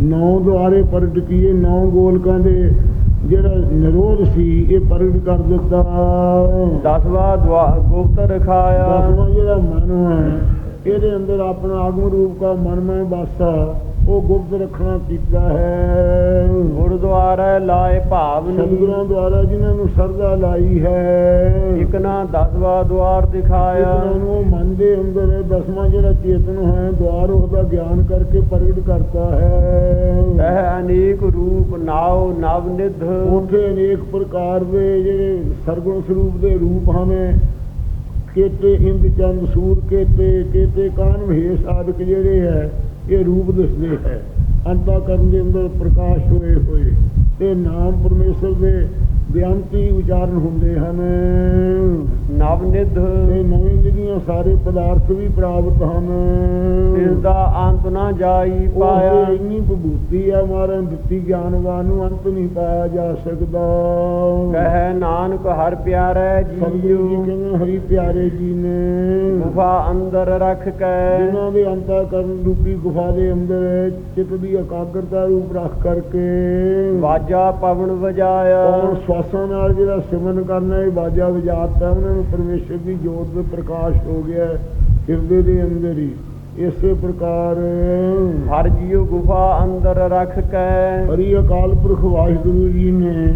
ਨੌ ਦੁਆਰੇ ਪ੍ਰਗਟ ਕੀਏ ਨੌ ਗੋਲਕਾਂ ਦੇ ਜਿਹੜਾ ਨਿਰੋਧ ਸੀ ਇਹ ਪ੍ਰਗਟ ਕਰ ਦਿੱਤਾ। ਦਸਵਾ ਦੁਆ ਗੁਪਤ ਰਖਾਇਆ। ਦਸਵਾਂ ਜਿਹੜਾ ਮਨ ਹੈ ਇਹਦੇ ਅੰਦਰ ਆਪਣਾ ਆਗਮ ਰੂਪ ਦਾ ਮਨਮੈ ਵਾਸਾ ਉਹ ਗੁਪਤ ਰੱਖਣਾ ਕੀਤਾ ਹੈ। ਗੁਰਦੁਆਰੇ ਲਾਏ ਭਾਵਨੀ ਸਤਿਗੁਰਾਂ ਦੁਆਰਾ ਜਿਨ੍ਹਾਂ ਨੂੰ ਸਰਦਾ ਲਾਈ ਹੈ। ਇਕ ਨਾ ਦਸਵਾ ਦੁਆਰ ਦਿਖਾਇਆ। ਨੂੰ ਮਨ ਦੇ ਅੰਦਰ ਦਸਵਾਂ ਜਿਹੜਾ ਚੇਤਨ ਹੈ ਦੁਆਰ ਉਹਦਾ ਗਿਆਨ ਕਰਕੇ ਪ੍ਰਗਟ ਕਰਤਾ ਹੈ। ਤਹ ਅਨੇਕ ਰੂਪ ਨਾਉ ਨਵ ਨਿਧ। ਉਥੇ ਅਨੇਕ ਪ੍ਰਕਾਰ ਦੇ ਜਿਹੜੇ ਸਰਗੁਣ ਸਰੂਪ ਦੇ ਰੂਪ ਹਨ ਕੇਤੇ ਇੰਦ ਚੰਦ ਸੂਰ ਕੇਤੇ ਕੇਤੇ ਕਾਨ ਮਹੇਸ਼ ਆਦਿਕ ਜਿਹੜੇ ਹੈ। ਇਹ ਰੂਪ ਦਿਸਦੇ ਹੈ। ਅੰਤਾ ਕਰਨ ਦੇ ਅੰਦਰ ਪ੍ਰਕਾਸ਼ ਹੋਏ ਹੋਏ। ਤੇ ਨਾਮ ਪਰਮੇਸ਼ਰ ਦੇ ਬਿਆੰਤੀ ਉਚਾਰਨ ਹੁੰਦੇ ਹਨ। ਨਵ ਨਿਧ। ਤੇ ਨਵੇਂ ਜਿਹੜੀਆਂ ਸਾਰੇ ਪਦਾਰਥ ਵੀ ਪ੍ਰਾਪਤ ਹਨ। ਇਸ ਦਾ ਅੰਤ ਨਾ ਜਾਈ ਪਾਇਆ। ਇੰਨੀ ਵਿਭੂਤੀ ਆ ਮਹਾਰਾਜ ਦਿੱਤੀ ਗਿਆਨਵਾਨ ਨੂੰ ਅੰਤ ਨਹੀਂ ਪਾਇਆ ਜਾ ਸਕਦਾ। ਕਹਿ ਨਾਨਕ ਹਰ ਪਿਆਰੇ ਸਤਿਗੁਰੂ ਜੀ ਜੀਉ ਕਹਿੰਦੇ ਹਰੀ ਪਿਆਰੇ ਜੀ ਨੇ। ਗੁਫਾ ਅੰਦਰ ਰੱਖ ਕੇ। ਜਿਨ੍ਹਾਂ ਦੇ ਅੰਤਾ ਕਰਨ ਰੂਪੀ ਗੁਫਾ ਦੇ ਅੰਦਰ ਚਿੱਤ ਦੀ ਇਕਾਗਰਤਾ ਰੂਪ ਰੱਖ ਕਰਕੇ। ਵਾਜਾ ਪਵਨ ਔਰ ਵਜਾਇਆ ਸਵਾਸਾਂ ਨਾਲ ਜਿਹੜਾ ਸਿਮਰਨ ਕਰਨਾ ਇਹ ਬਾਜਾ ਵਜਾਤਾ ਉਹਨਾਂ ਨੂੰ ਪਰਮੇਸ਼ਰ ਦੀ ਜੋਤ ਦੇ ਪ੍ਰਕਾਸ਼ ਹੋ ਗਿਆ ਹੈ ਹਿਰਦੇ ਦੇ ਅੰਦਰ ਹੀ। ਇਸੇ ਪ੍ਰਕਾਰ ਹਰ ਜੀਉ ਗੁਫਾ ਅੰਦਰ ਰੱਖ ਕੇ। ਹਰੀ ਅਕਾਲ ਪੁਰਖ ਵਾਹਿਗੁਰੂ ਜੀ ਨੇ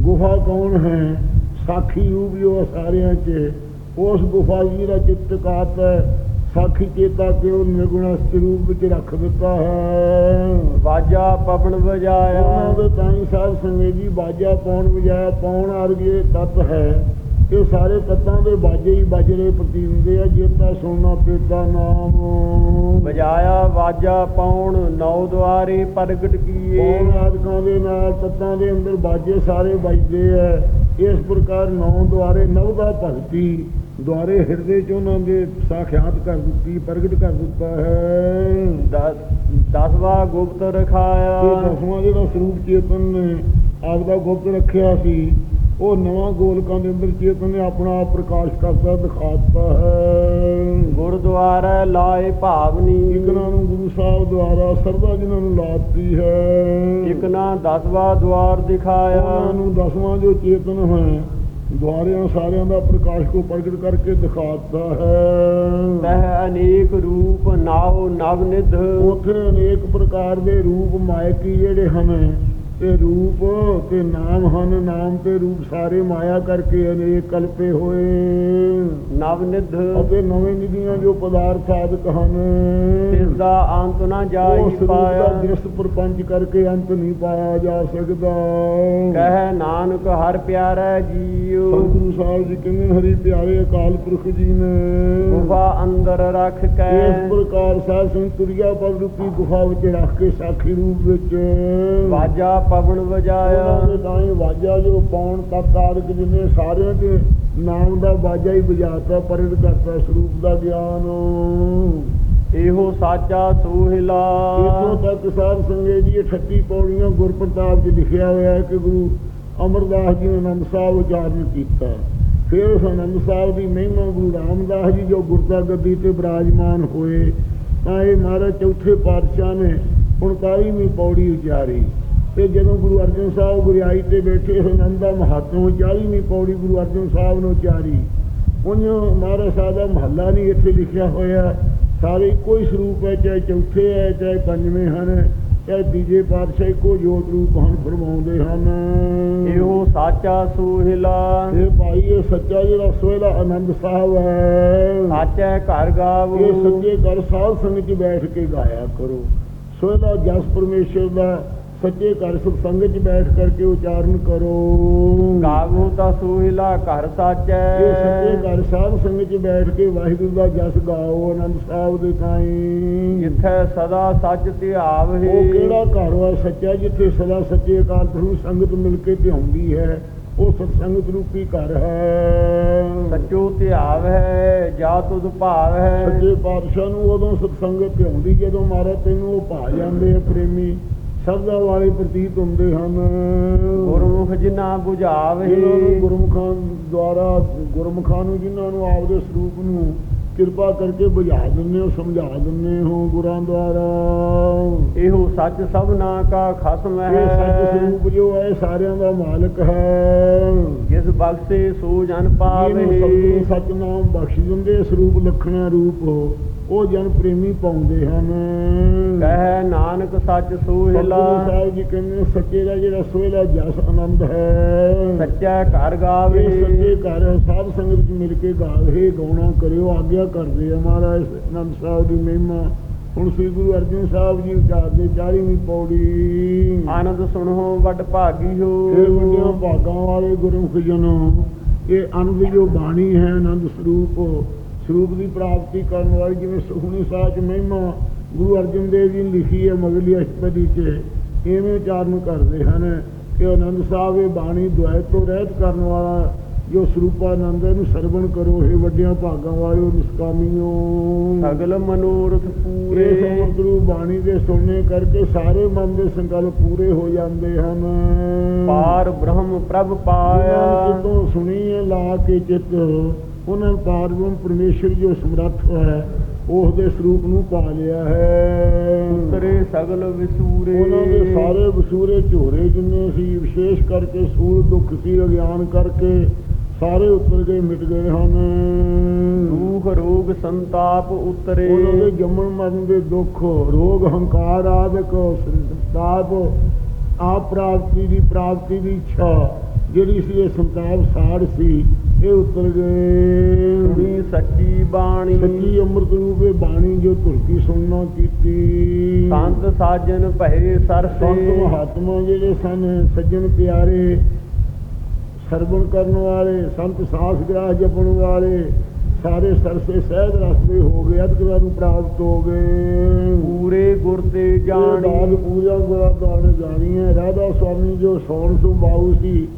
ਗੁਫਾ ਕੌਣ ਹੈ? ਸਾਖੀ ਰੂਪ ਜੋ ਹੈ ਸਾਰਿਆਂ 'ਚ ਉਸ ਗੁਫਾ ਜੀ ਦਾ ਚਿੱਤ ਕਾਤ ਹੈ। ਸਾਖੀ ਚੇਤਾ ਕਿ ਉਹ ਨਿਰਗੁਣ ਸਰੂਪ ਵਿੱਚ ਰੱਖ ਦਿੱਤਾ ਹੈ? ਵਾਜਾ ਪਵਨ ਉਹਨਾਂ ਵਜਾਇਆ ਦੇ ਤਾਈ ਸਾਹਿਬ ਸੰਗੇ ਜੀ ਬਾਜਾ ਪਾਉਣ ਵਜਾਇਆ ਪਾਉਣ ਵਰਗੇ ਤੱਤ ਹੈ। ਇਹ ਸਾਰੇ ਤੱਤਾਂ ਦੇ ਬਾਜੇ ਹੀ ਬਾਜਰੇ ਪ੍ਰਤੀ ਹੁੰਦੇ ਆ ਜੇਤਾ ਸੋਨਾ ਪੇਤਾ ਨਾਮ। ਵਜਾਇਆ ਵਾਜਾ ਪਾਉਣ ਨੌ ਦੁਆਰੇ ਪ੍ਰਗਟ ਕੀਏ। ਆਦਿਕਾਂ ਦੇ ਨਾਲ ਤੱਤਾਂ ਦੇ ਅੰਦਰ ਬਾਜੇ ਸਾਰੇ ਵੱਜਦੇ ਐ ਇਸ ਪ੍ਰਕਾਰ ਨੌ ਦੁਆਰੇ ਨਵ ਦਾ ਭਗਤੀ ਦੁਆਰੇ ਹਿਰਦੇ ਚ ਉਹਨਾਂ ਦੇ ਸਾਖਿਆਤ ਕਰ ਦਿੱਤੀ ਪ੍ਰਗਟ ਕਰ ਦਿੱਤਾ ਹੈ। ਦਸ- ਦਸਵਾ ਗੁਪਤ ਇਹ ਰਖਾਇਆ ਦਸਵਾਂ ਜਿਹੜਾ ਸਰੂਪ ਚੇਤਨ ਨੇ ਆਪ ਦਾ ਗੁਪਤ ਰੱਖਿਆ ਸੀ ਉਹ ਨਵਾਂ ਗੋਲਕਾਂ ਦੇ ਅੰਦਰ ਚੇਤਨ ਨੇ ਆਪਣਾ ਆਪ ਪ੍ਰਕਾਸ਼ ਕਰਤਾ ਦਿਖਾਤਾ ਹੈ। ਗੁਰਦੁਆਰੇ ਲਾਏ ਭਾਵਨੀ। ਇਕਨਾਂ ਨੂੰ ਗੁਰੂ ਸਾਹਿਬ ਦੁਆਰਾ ਸਰਦਾ ਜਿਨ੍ਹਾਂ ਨੂੰ ਲਾਤੀ ਹੈ। ਇਕ ਨਾ ਦਸਵਾ ਦੁਆਰ ਉਹਨਾਂ ਦਿਖਾਇਆ ਨੂੰ ਦਸਵਾਂ ਜੋ ਚੇਤਨ ਹੈ ਦੁਆਰਿਆਂ ਸਾਰਿਆਂ ਦਾ ਪ੍ਰਕਾਸ਼ ਕੋ ਪ੍ਰਗਟ ਕਰਕੇ ਦਿਖਾਤਾ ਹੈ। ਤਹ ਅਨੇਕ ਰੂਪ ਨਾਉ ਨਵ ਨਿਧ। ਉਥੇ ਅਨੇਕ ਪ੍ਰਕਾਰ ਦੇ ਰੂਪ ਮਾਇਕੀ ਜਿਹੜੇ ਹਨ ਤੇ ਰੂਪ ਤੇ ਨਾਮ ਹਨ ਨਾਮ ਤੇ ਰੂਪ ਸਾਰੇ ਮਾਇਆ ਕਰਕੇ ਅਨੇਕ ਕਲਪੇ ਹੋਏ। ਨਵ ਨਿਧ ਅਤੇ ਨਵੇਂ ਨਿਧੀਆਂ ਜੋ ਪਦਾਰਥ ਆਦਿਕ ਹਨ। ਇਸ ਦਾ ਅੰਤ ਨਾ ਜਾਈ ਪਾਇਆ। ਦ੍ਰਿਸ਼ ਪ੍ਰਪੰਚ ਕਰਕੇ ਅੰਤ ਨਹੀਂ ਪਾਇਆ ਜਾ ਸਕਦਾ। ਕਹਿ ਨਾਨਕ ਹਰ ਪਿਆਰੇ ਜੀਉ। ਸਤਿਗੁਰੂ ਸਾਹਿਬ ਜੀ ਕਹਿੰਦੇ ਹਰੀ ਪਿਆਰੇ ਅਕਾਲ ਪੁਰਖ ਜੀ ਨੇ। ਗੁਫਾ ਅੰਦਰ ਰੱਖ ਇਸ ਕੇ ਪ੍ਰਕਾਰ ਸਾਧ ਸੰਗਤ ਤੁਰਿਆ ਪਦ ਰੂਪੀ ਗੁਫਾ ਵਿੱਚ ਰੱਖ ਕੇ ਸਾਖੀ ਰੂਪ ਵਿੱਚ। ਵਾਜਾ ਪਵਨ ਵਜਾਇਆ। ਉਹਨਾਂ ਦੇ ਤਾਂ ਹੀ ਵਾਜਾ ਜੋ ਪੌਣ ਤੱਤ ਆਦਿਕ ਜਿੰਨੇ ਸਾਰਿਆਂ ਦੇ ਨਾਮ ਦਾ ਬਾਜਾ ਹੀ ਵਜਾਤਾ ਪਰਿਤ ਕਰਤਾ ਸਰੂਪ ਦਾ ਗਿਆਨ। ਇਹੋ ਸਾਚਾ ਸੋਹਿਲਾ। ਇਥੋਂ ਤੱਕ ਸਾਧ ਸੰਗਤ ਜੀ ਇਹ 38 ਪੌੜੀਆਂ ਗੁਰਪ੍ਰਤਾਪ ਜੀ ਲਿਖਿਆ ਹੋਇਆ ਹੈ ਕਿ ਗੁਰੂ ਅਮਰਦਾਸ ਜੀ ਨੇ ਆਨੰਦ ਸਾਹਿਬ ਉਚਾਰਨ ਕੀਤਾ। ਫਿਰ ਉਸ ਆਨੰਦ ਸਾਹਿਬ ਦੀ ਮਹਿਮਾ ਗੁਰੂ ਰਾਮਦਾਸ ਜੀ ਜੋ ਗੁਰਤਾ ਗੱਦੀ ਤੇ ਬਿਰਾਜਮਾਨ ਹੋਏ ਤਾਂ ਇਹ ਮਹਾਰਾਜ ਚੌਥੇ ਪਾਤਸ਼ਾਹ ਨੇ 39ਵੀਂ ਪੌੜੀ ਉਚਾਰੀ। ਤੇ ਜਦੋਂ ਗੁਰੂ ਅਰਜਨ ਸਾਹਿਬ ਗੁਰਿਆਈ ਤੇ ਬੈਠੇ ਇਸ ਆਨੰਦ ਦਾ ਮਹੱਤਵ 40ਵੀਂ ਪੌੜੀ ਗੁਰੂ ਅਰਜਨ ਸਾਹਿਬ ਨੇ ਉਚਾਰੀ ਉਹਨੂੰ ਮਹਾਰਾਜ ਸਾਹਿਬ ਦਾ ਮਹੱਲਾ ਨਹੀਂ ਇੱਥੇ ਲਿਖਿਆ ਹੋਇਆ। ਸਾਰੇ ਇੱਕੋ ਹੀ ਸਰੂਪ ਹੈ ਚਾਹੇ ਚੌਥੇ ਹੈ ਚਾਹੇ ਪੰਜਵੇਂ ਹਨ ਚਾਹੇ ਤੀਜੇ ਪਾਤਸ਼ਾਹ ਇੱਕੋ ਜੋਤ ਰੂਪ ਹਨ ਫਰਮਾਉਂਦੇ ਹਨ। ਇਹੋ ਸਾਚਾ ਸੋਹਿਲਾ। ਇਹ ਭਾਈ ਇਹ ਸੱਚਾ ਜਿਹੜਾ ਸੋਹਲਾ ਆਨੰਦ ਸਾਹਿਬ ਹੈ। ਸਾਚੈ ਘਰ ਗਾਵੋ। ਇਹ ਸੱਚੇ ਘਰ ਸਾਧ ਸੰਗਤ 'ਚ ਬੈਠ ਕੇ ਗਾਇਆ ਕਰੋ। ਸੋਹਲਾ ਜਸ ਪਰਮੇਸ਼ਰ ਦਾ ਸੱਚੇ ਘਰ ਸੁਖ ਸੰਗਤ 'ਚ ਬੈਠ ਕਰਕੇ ਉਚਾਰਨ ਕਰੋ। ਗਾਵੋ ਤਾਂ ਸੋਹਿਲਾ ਘਰ ਸਾਚੈ? ਇਹ ਸੱਚੇ ਘਰ ਸਾਧ ਸੰਗਤ 'ਚ ਬੈਠ ਕੇ ਵਾਹਿਗੁਰੂ ਦਾ ਜਸ ਗਾਓ ਆਨੰਦ ਸਾਹਿਬ ਦੇ ਤਾਈਂ ਜਿੱਥੈ ਸਦਾ ਸੱਚ ਧਿਆਵਹਿ ਉਹ ਕਿਹੜਾ ਘਰ ਵਾ ਸੱਚਾ ਜਿੱਥੇ ਸਦਾ ਸੱਚੇ ਅਕਾਲ ਪੁਰਖ ਸੰਗਤ ਮਿਲ ਕੇ ਧਿਆਉਂਦੀ ਹੈ? ਉਹ ਸਤਸੰਗਤ ਰੂਪੀ ਘਰ ਹੈ। ਸੱਚੋ ਧਿਆਵ ਹੈ ਜਾ ਤੁਧ ਭਾਵ ਹੈ। ਸੱਚੇ ਪਾਤਸ਼ਾਹ ਨੂੰ ਉਦੋਂ ਸਤਸੰਗਤ ਧਿਆਉਂਦੀ ਜਦੋਂ ਮਹਾਰਾਜ ਤੈਨੂੰ ਉਹ ਭਾ ਜਾਂਦੇ ਆ ਪ੍ਰੇਮੀ। ਸਰਦਾ ਵਾਲੇ ਪ੍ਰਤੀਤ ਹੁੰਦੇ ਹਨ। ਗੁਰਮੁਖ ਜਿਨਾ ਜਿਨ੍ਹਾਂ 부ਝਾਵਹਿ ਗੁਰਮੁਖਾਂ ਦੁਆਰਾ ਗੁਰਮੁਖਾਂ ਨੂੰ ਜਿਨ੍ਹਾਂ ਨੂੰ ਆਪਦੇ ਸਰੂਪ ਨੂੰ ਕਿਰਪਾ ਕਰਕੇ ਬੁਝਾ ਦਿੰਦੇ ਹੋ ਸਮਝਾ ਦਿੰਦੇ ਹੋ ਗੁਰਾਂ ਦੁਆਰਾ। ਇਹੋ ਸੱਚ ਸਭਨਾ ਕਾ ਖਸਮ ਇਹ ਸੱਚ ਹੈ ਸਰੂਪ ਜੋ ਹੈ ਸਾਰਿਆਂ ਦਾ ਮਾਲਕ ਹੈ। ਜਿਸ ਬਖਸ਼ੇ ਸੋ ਜਨ ਸਤਿਗੁਰੂ ਸੱਚ ਨਾਮ ਬਖਸ਼ ਦਿੰਦੇ ਸਰੂਪ ਲਖਣਾ ਰੂਪ ਉਹ ਜਨ ਪ੍ਰੇਮੀ ਪਾਉਂਦੇ ਹਨ। ਕਹਿ ਨਾਨਕ ਸੱਚ ਸੋਹਿਲਾ। ਸਾਹਿਬ ਜੀ ਕਹਿੰਦੇ ਸੱਚੇ ਦਾ ਜਿਹੜਾ ਸੋਹਿਲਾ ਜਸ ਆਨੰਦ ਹੈ। ਸੱਚਾ ਘਰ ਗਾਵੇ। ਸੱਚੇ ਘਰ ਸਾਧ ਸੰਗਤ ਚ ਮਿਲ ਕੇ ਗਾਵੇ ਗਾਉਣਾ ਕਰਿਓ ਆਗਿਆ ਕਰਦੇ ਆ ਮਹਾਰਾਜ ਆਨੰਦ ਸਾਹਿਬ ਦੀ ਮਹਿਮਾ। ਹੁਣ ਸ੍ਰੀ ਗੁਰੂ ਅਰਜਨ ਸਾਹਿਬ ਜੀ ਉਚਾਰਦੇ 40ਵੀਂ ਪੌੜੀ। ਆਨੰਦ ਸੁਣੋ ਵੱਡ ਭਾਗੀ ਹੋ। ਇਹ ਵੱਡਿਆਂ ਭਾਗਾਂ ਵਾਲੇ ਗੁਰਮੁਖ ਜਨੋ ਇਹ ਅਨੰਦ ਜੋ ਬਾਣੀ ਹੈ ਆਨੰਦ ਸਰੂਪ ਸਰੂਪ ਦੀ ਪ੍ਰਾਪਤੀ ਕਰਨ ਵਾਲੀ ਜਿਵੇਂ ਸੁਖਣੀ ਸਾਚ ਮਹਿਮਾ ਗੁਰੂ ਅਰਜਨ ਦੇਵ ਜੀ ਨੇ ਲਿਖੀ ਹੈ ਮਗਲੀ ਅਸ਼ਟਪਦੀ 'ਚ ਇਵੇਂ ਉਚਾਰਨ ਕਰਦੇ ਹਨ ਕਿ ਆਨੰਦ ਸਾਹਿਬ ਇਹ ਬਾਣੀ ਦੁਆਇ ਤੋਂ ਰਹਿਤ ਕਰਨ ਵਾਲਾ ਜੋ ਸਰੂਪਾਨੰਦ ਹੈ ਇਹਨੂੰ ਸਰਵਣ ਕਰੋ ਇਹ ਵੱਡਿਆਂ ਭਾਗਾਂ ਵਾਲਿਓ ਨਿਸਕਾਮੀਓ। ਸਗਲ ਮਨੋਰਥ ਪੂਰੇ। ਪੂਰੇ ਸਮੁੰਦਰ ਗੁਰੂ ਬਾਣੀ ਦੇ ਸੁਣਨੇ ਕਰਕੇ ਸਾਰੇ ਮਨ ਦੇ ਸੰਕਲਪ ਪੂਰੇ ਹੋ ਜਾਂਦੇ ਹਨ। ਪਾਰ ਬ੍ਰਹਮ ਪ੍ਰਭ ਪਾਇਆ। ਜਦੋਂ ਸੁਣੀ ਲਾ ਕੇ ਚਿੱਤ। ਉਹਨਾਂ ਨੇ ਪਾਰਬ੍ਰਹਮ ਪਰਮੇਸ਼ਰ ਜੋ ਸਮਰੱਥ ਹੈ ਉਸ ਦੇ ਸਰੂਪ ਨੂੰ ਪਾ ਲਿਆ ਹੈ। ਉਤਰੇ ਸਗਲ ਵਿਸੂਰੇ। ਉਹਨਾਂ ਦੇ ਸਾਰੇ ਵਸੂਰੇ ਝੋਰੇ ਜਿੰਨੇ ਸੀ ਵਿਸ਼ੇਸ਼ ਕਰਕੇ ਸੂਲ ਦੁੱਖ ਸੀ ਅਗਿਆਨ ਕਰਕੇ ਸਾਰੇ ਉੱਤਰ ਗਏ ਮਿਟ ਗਏ ਹਨ। ਦੁਖ ਰੋਗ ਸੰਤਾਪ ਉਤਰੇ। ਉਹਨਾਂ ਦੇ ਜੰਮਣ ਮਰਨ ਦੇ ਦੁੱਖ ਰੋਗ ਹੰਕਾਰ ਆਦਿਕ ਸੰਤਾਪ ਆਪ ਪ੍ਰਾਪਤੀ ਦੀ ਪ੍ਰਾਪਤੀ ਦੀ ਇੱਛਾ ਜਿਹੜੀ ਸੀ ਇਹ ਸੰਤਾਪ ਸਾੜ ਸੀ। ਇਹ ਉਤਰ ਗਏ। ਸੁਣੀ ਸੱਚੀ ਬਾਣੀ। ਸੱਚੀ ਅੰਮ੍ਰਿਤ ਰੂਪ ਬਾਣੀ ਜੋ ਤੁਰਕੀ ਸੁਣਨਾ ਕੀਤੀ। ਸੰਤ ਸਾਜਨ ਭਏ ਸਰਸੇ। ਸੰਤ ਮਹਾਤਮਾ ਜਿਹੜੇ ਸਨ ਸੱਜਣ ਪਿਆਰੇ ਸਰਵਣ ਕਰਨ ਵਾਲੇ ਸੰਤ ਸਾਸ ਗ੍ਰਾਹ ਜਪਣ ਵਾਲੇ ਸਾਰੇ ਸਰਸੇ ਸਹਿਜ ਰਸਤੇ ਹੋ ਗਏ ਅਦਗਰਾ ਨੂੰ ਪ੍ਰਾਪਤ ਹੋ ਗਏ। ਪੂਰੇ ਗੁਰ ਤੇ ਜਾਣੀ। ਜਾਣੀ ਪੂਜਾ ਗੁਰਾਂ ਦਾਣੇ ਜਾਣੀ ਹੈ। ਰਾਧਾ ਸੁਆਮੀ ਜੋ ਸੌਣ ਸੁਭਾਉ ਸੀ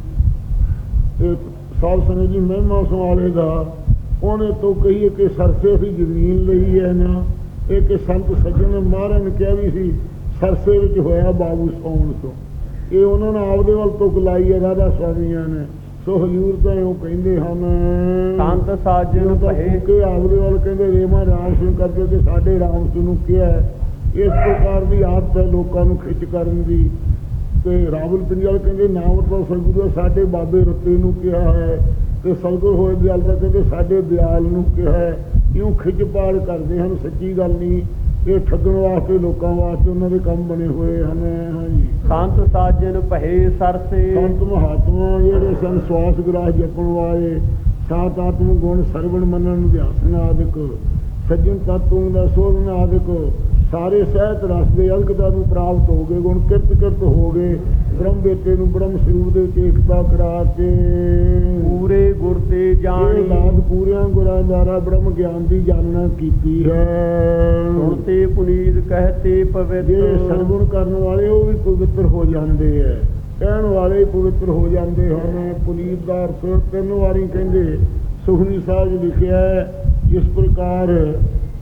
ਤੇ ਸਾਧ ਸੰਗਤ ਜੀ ਮਹਿਮਾ ਸੰਭਾਲੇ ਦਾ। ਉਹਨੇ ਤੋਂ ਕਹੀਏ ਕਿ ਸਰਸੇ ਦੀ ਜ਼ਮੀਨ ਲਈ ਹੈ ਨਾ। ਇਹ ਕਿ ਸੰਤ ਸੱਜਣ ਨੇ ਮਹਾਰਾਜ ਨੇ ਕਿਹਾ ਵੀ ਸੀ ਸਰਸੇ ਵਿੱਚ ਹੋਇਆ ਬਾਬੂ ਸੌਣ ਤੋਂ। ਇਹ ਉਹਨਾਂ ਨੇ ਆਪਦੇ ਵੱਲ ਤੁਕ ਲਾਈ ਹੈ ਰਾਧਾ ਸੁਆਮੀਆਂ ਨੇ। ਸੋ ਹਜ਼ੂਰ ਤਾਂ ਉਹ ਕਹਿੰਦੇ ਹਨ ਸੰਤ ਤਾਂ ਭਏ। ਕਿ ਆਪਦੇ ਵੱਲ ਕਹਿੰਦੇ ਰੇਮਾ ਰਾਮ ਸਿੰਘ ਕਰਦੇ ਕਿ ਸਾਡੇ ਰਾਮ ਸਿੰਘ ਨੂੰ ਕਿਹਾ। ਇਸ ਪ੍ਰਕਾਰ ਦੀ ਆਦਤ ਹੈ ਲੋਕਾਂ ਨੂੰ ਖਿੱਚ ਕਰਨ ਦੀ। ਤੇ ਰਾਵਲ ਪਿੰਜਲ ਕਹਿੰਦੇ ਨਾਮ ਤੋਂ ਸਤਿਗੁਰੂ ਸਾਡੇ ਬਾਬੇ ਰੱਤੇ ਨੂੰ ਕਿਹਾ ਹੈ ਤੇ ਸਤਿਗੁਰ ਹੋਏ ਦਿਆਲ ਦਾ ਕਹਿੰਦੇ ਸਾਡੇ ਦਿਆਲ ਨੂੰ ਕਿਹਾ ਹੈ। ਇਉਂ ਖਿੱਚ ਪਾੜ ਕਰਦੇ ਹਨ ਸੱਚੀ ਗੱਲ ਨਹੀਂ। ਇਹ ਠੱਗਣ ਵਾਸਤੇ ਲੋਕਾਂ ਵਾਸਤੇ ਉਹਨਾਂ ਦੇ ਕੰਮ ਬਣੇ ਹੋਏ ਹਨ ਹਾਂਜੀ। ਸੰਤ ਸਾਜਨ ਭਏ ਸਰਸੇ। ਸੰਤ ਮਹਾਤਮਾ ਜਿਹੜੇ ਸਨ ਸਵਾਸ ਗ੍ਰਾਹ ਜਪਣ ਵਾਲੇ ਸਾਤ ਆਤਮ ਗੁਣ ਸਰਵਣ ਮੰਨਣ ਅਭਿਆਸਨ ਆਦਿਕ ਸੱਜਣ ਤਤੂ ਦਾ ਸੋਧਨ ਆਦਿਕ ਸਾਰੇ ਸਹਿਤ ਰਸ ਦੇ ਅੰਗਤਾ ਨੂੰ ਪ੍ਰਾਪਤ ਹੋ ਗਏ ਗੁਣ ਕਿਰਤ ਕਿਰਤ ਹੋ ਗਏ ਬ੍ਰਹਮ ਬੇਟੇ ਨੂੰ ਬ੍ਰਹਮ ਸਰੂਪ ਦੇ ਵਿੱਚ ਏਕਤਾ ਕਰਾ ਕੇ। ਪੂਰੇ ਗੁਰ ਤੇ ਜਾਣੀ। ਦਾਤ ਪੂਰਿਆਂ ਗੁਰਾਂ ਦੁਆਰਾ ਬ੍ਰਹਮ ਗਿਆਨ ਦੀ ਜਾਣਨਾ ਕੀਤੀ ਹੈ। ਸੁਣਤੇ ਪੁਨੀਤ ਕਹਤੇ ਜਿਹੜੇ ਪਵਿੱਤਰ ਸਰਵਣ ਕਰਨ ਵਾਲੇ ਉਹ ਵੀ ਪਵਿੱਤਰ ਹੋ ਜਾਂਦੇ ਐ। ਕਹਿਣ ਵਾਲੇ ਪਵਿੱਤਰ ਹੋ ਜਾਂਦੇ ਹਨ। ਪੁਨੀਤ ਦਾ ਅਰਥ ਤਿੰਨ ਵਾਰੀ ਕਹਿੰਦੇ ਸੁਖਨੀ ਸਾਹਿਬ ਲਿਖਿਆ ਹੈ ਇਸ ਪ੍ਰਕਾਰ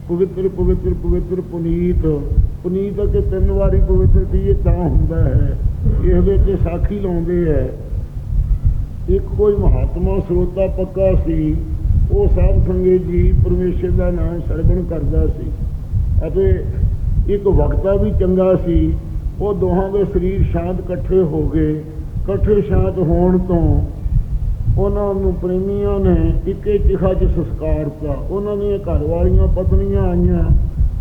ਪਵਿੱਤਰ ਪਵਿੱਤਰ ਪਵਿੱਤਰ ਪੁਨੀਤ। ਪੁਨੀਤ ਕਿ ਤਿੰਨ ਵਾਰੀ ਪਵਿੱਤਰ ਕਹੀਏ ਤਾਂ ਹੁੰਦਾ ਹੈ। ਇਸ ਵਿੱਚ ਸਾਖੀ ਲਾਉਂਦੇ ਹੈ। ਇੱਕ ਕੋਈ ਮਹਾਤਮਾ ਸਰੋਤਾ ਪੱਕਾ ਸੀ, ਉਹ ਸਾਧ ਸੰਗਤ ਜੀ ਪਰਮੇਸ਼ਰ ਦਾ ਨਾਮ ਸਰਵਣ ਕਰਦਾ ਸੀ। ਅਤੇ ਇੱਕ ਵਕਤਾ ਵੀ ਚੰਗਾ ਸੀ, ਉਹ ਦੋਹਾਂ ਦੇ ਸਰੀਰ ਸ਼ਾਂਤ ਇਕੱਠੇ ਹੋ ਗਏ। ਇਕੱਠੇ ਸ਼ਾਂਤ ਹੋਣ ਤੋਂ ਉਹਨਾਂ ਨੂੰ ਪ੍ਰੇਮੀਆਂ ਨੇ ਇੱਕੇ ਚਿਖਾ 'ਚ ਸੰਸਕਾਰ ਦਿੱਤਾ ਉਹਨਾਂ ਦੀਆਂ ਘਰ ਵਾਲੀਆਂ ਪਤਨੀਆਂ ਆਈਆਂ।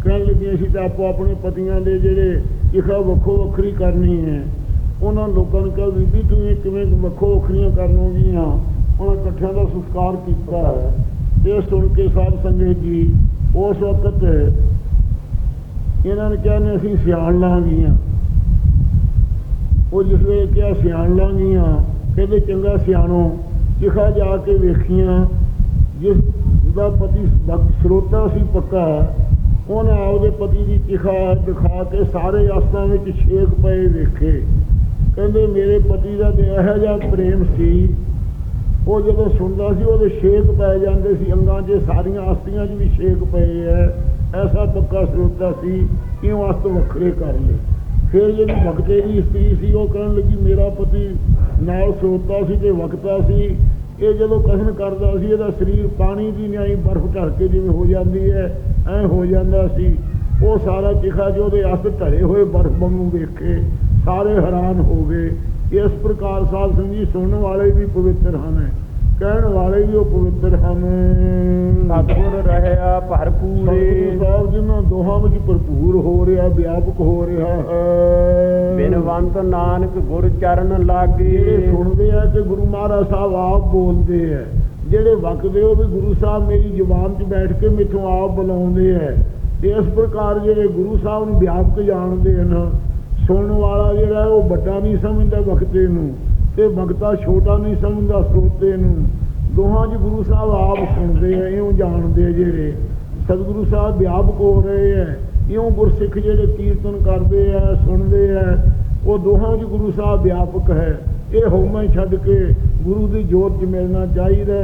ਕਹਿਣ ਲੱਗੀਆਂ ਸੀ ਤਾਂ ਆਪੋ ਆਪਣੇ ਪਤੀਆਂ ਦੇ ਜਿਹੜੇ ਚਿਖਾ ਵੱਖੋ ਵੱਖਰੀ ਕਰਨੀ ਹੈ। ਉਹਨਾਂ ਲੋਕਾਂ ਨੇ ਕਿਹਾ, ਬੀਬੀ, ਤੂੰ ਇਹ ਕਿਵੇਂ ਵੱਖੋ ਵੱਖਰੀਆਂ ਕਰ ਲਓਗੀਆਂ ਉਹਨਾਂ ਇਕੱਠਿਆਂ ਦਾ ਸੰਸਕਾਰ ਕੀਤਾ ਹੈ। ਇਹ ਸੁਣ ਕੇ ਸਾਧ ਸੰਗਤ ਜੀ, ਉਸ ਵਕਤ ਇਹਨਾਂ ਨੇ ਕਿਹਾ ਨੇ ਅਸੀਂ ਸਿਆਣ ਲਾਂਗੀਆਂ ਉਹ ਜਿਸ ਵੇਲੇ ਕਿਹਾ, ਸਿਆਣ ਲਾਂਗੀਆਂ ਕਹਿੰਦੇ, ਚੰਗਾ ਸਿਆਣੋ ਚਿਖਾ ਜਾ ਕੇ ਵੇਖੀਆਂ, ਜਿਸ ਦਾ ਪਤੀ ਭਗਤ ਸਰੋਤਾ ਸੀ ਪੱਕਾ, ਉਹਨਾਂ ਆਪਦੇ ਪਤੀ ਦੀ ਚਿਖਾ ਦਿਖਾ ਕੇ ਸਾਰੇ ਆਸਤਾਂ ਵਿੱਚ ਛੇਕ ਪਏ ਵੇਖੇ। ਕਹਿੰਦੇ, ਮੇਰੇ ਪਤੀ ਦਾ ਤੇ ਇਹੋ ਜਿਹਾ ਪ੍ਰੇਮ ਸੀ। ਉਹ ਜਦੋਂ ਸੁਣਦਾ ਸੀ, ਉਹਦੇ ਛੇਕ ਪੈ ਜਾਂਦੇ ਸੀ, ਅੰਗਾਂ 'ਚ ਸਾਰੀਆਂ ਆਸਤੀਆਂ 'ਚ ਵੀ ਛੇਕ ਪਏ ਐ। ਐਸਾ ਪੱਕਾ ਸਰੋਤਾ ਸੀ ਕਿਉਂ ਅਸਤ ਵੱਖਰੇ ਕਰ ਲਏ। ਫਿਰ ਜਿਹੜੀ ਭਗਤੇ ਦੀ ਇਸਤਰੀ ਸੀ, ਉਹ ਕਹਿਣ ਲੱਗੀ, ਮੇਰਾ ਪਤੀ ਨਾਲ ਸੋਤਾ ਸੀ ਤੇ ਵਕਤਾ ਸੀ। ਇਹ ਜਦੋਂ ਕਸਨ ਕਰਦਾ ਸੀ, ਇਹਦਾ ਸਰੀਰ ਪਾਣੀ ਦੀ ਨਿਆਈ ਬਰਫ਼ ਢਲ ਕੇ ਜਿਵੇਂ ਹੋ ਜਾਂਦੀ ਹੈ, ਐ ਹੋ ਜਾਂਦਾ ਸੀ। ਉਹ ਸਾਰਾ ਚਿਖਾ ਜੋ ਉਹਦੇ ਅਸਤ ਧਰੇ ਹੋਏ ਬਰਫ਼ ਵਾਂਗੂ ਵੇਖੇ ਸਾਰੇ ਹੈਰਾਨ ਹੋ ਗਏ। ਇਸ ਪ੍ਰਕਾਰ ਸਾਧ ਸੰਗੀ ਸੁਣਨ ਵਾਲੇ ਵੀ ਪਵਿੱਤਰ ਹਨ। ਕਹਿਣ ਵਾਲੇ ਵੀ ਉਹ ਪਵਿੱਤਰ ਹਨ। ਸਤਿਗੁਰ ਰਹਿਆ ਭਰਪੂਰੇ ਸਾਹਿਬ ਜਿਨ੍ਹਾਂ ਦੋਹਾਂ ਵਿੱਚ ਭਰਪੂਰ ਹੋ ਰਿਹਾ ਵਿਆਪਕ ਹੋ ਰਿਹਾ ਹੈ। ਬਿਨਵੰਤ ਨਾਨਕ ਗੁਰ ਚਰਨ ਜਿਹੜੇ ਲਾਗੇ ਸੁਣਦੇ ਆ ਕਿ ਗੁਰੂ ਮਹਾਰਾਜ ਸਾਹਿਬ ਆਪ ਬੋਲਦੇ ਆ ਜਿਹੜੇ ਵਕਦੇ ਉਹ ਵੀ ਗੁਰੂ ਸਾਹਿਬ ਮੇਰੀ ਜ਼ੁਬਾਨ 'ਚ ਬੈਠ ਕੇ ਮੈਥੋਂ ਆਪ ਬੁਲਾਉਂਦੇ ਆ। ਇਸ ਪ੍ਰਕਾਰ ਜਿਹੜੇ ਗੁਰੂ ਸਾਹਿਬ ਨੂੰ ਵਿਆਪਕ ਜਾਣਦੇ ਹਨ ਸੁਣਨ ਵਾਲਾ ਜਿਹੜਾ ਉਹ ਵੱਡਾ ਨਹੀਂ ਸਮਝਦਾ ਵਕਤੇ ਨੂੰ। ਤੇ ਵਕਤਾ ਛੋਟਾ ਨਹੀਂ ਸਮਝਦਾ ਸਰੋਤੇ ਨੂੰ। ਦੋਹਾਂ 'ਚ ਗੁਰੂ ਸਾਹਿਬ ਆਪ ਸੁਣਦੇ ਆ, ਇਉਂ ਜਾਣਦੇ ਜਿਹੜੇ। ਸਤਿਗੁਰੂ ਸਾਹਿਬ ਵਿਆਪਕ ਹੋ ਰਹੇ ਆ, ਇਉਂ ਗੁਰਸਿੱਖ ਜਿਹੜੇ ਕੀਰਤਨ ਕਰਦੇ ਆ, ਸੁਣਦੇ ਆ, ਉਹ ਦੋਹਾਂ 'ਚ ਗੁਰੂ ਸਾਹਿਬ ਵਿਆਪਕ ਹੈ। ਇਹ ਹਉਮੈ ਛੱਡ ਕੇ ਗੁਰੂ ਦੀ ਜੋਤ 'ਚ ਮਿਲਣਾ ਚਾਹੀਦਾ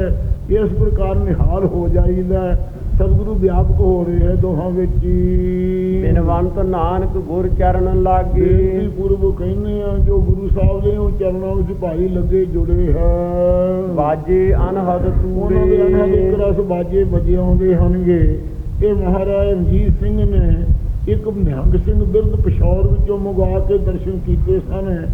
ਇਸ ਪ੍ਰਕਾਰ ਨਿਹਾਲ ਹੋ ਜਾਈਦਾ ਸਤਿਗੁਰੂ ਵਿਆਪਕ ਹੋ ਰਹੇ ਹੈ ਦੋਹਾਂ ਵਿੱਚ ਹੀ। ਬਿਨਵੰਤ ਨਾਨਕ ਗੁਰ ਚਰਨ ਬੇਨਤੀ ਲਾਗੇ ਪੂਰਵ ਕਹਿੰਦੇ ਆ ਜੋ ਗੁਰੂ ਸਾਹਿਬ ਦੇ ਉਹ ਚਰਨਾਂ ਵਿੱਚ ਭਾਈ ਲੱਗੇ ਜੁੜੇ ਹੈ। ਬਾਜੇ ਅਨਹਦ ਉਹਨਾਂ ਦੇ ਅਨਾਂ ਦੇ ਤੂਰੇ ਰਸ ਬਾਜੇ ਵੱਜੇ ਆਉਂਦੇ ਹਨਗੇ ਇਹ ਮਹਾਰਾਜ ਰਣਜੀਤ ਸਿੰਘ ਨੇ ਇੱਕ ਨਿਹੰਗ ਸਿੰਘ ਬਿਰਧ ਪਿਸ਼ੌਰ ਵਿੱਚੋਂ ਮੰਗਵਾ ਕੇ ਦਰਸ਼ਨ ਕੀਤੇ ਸਨ।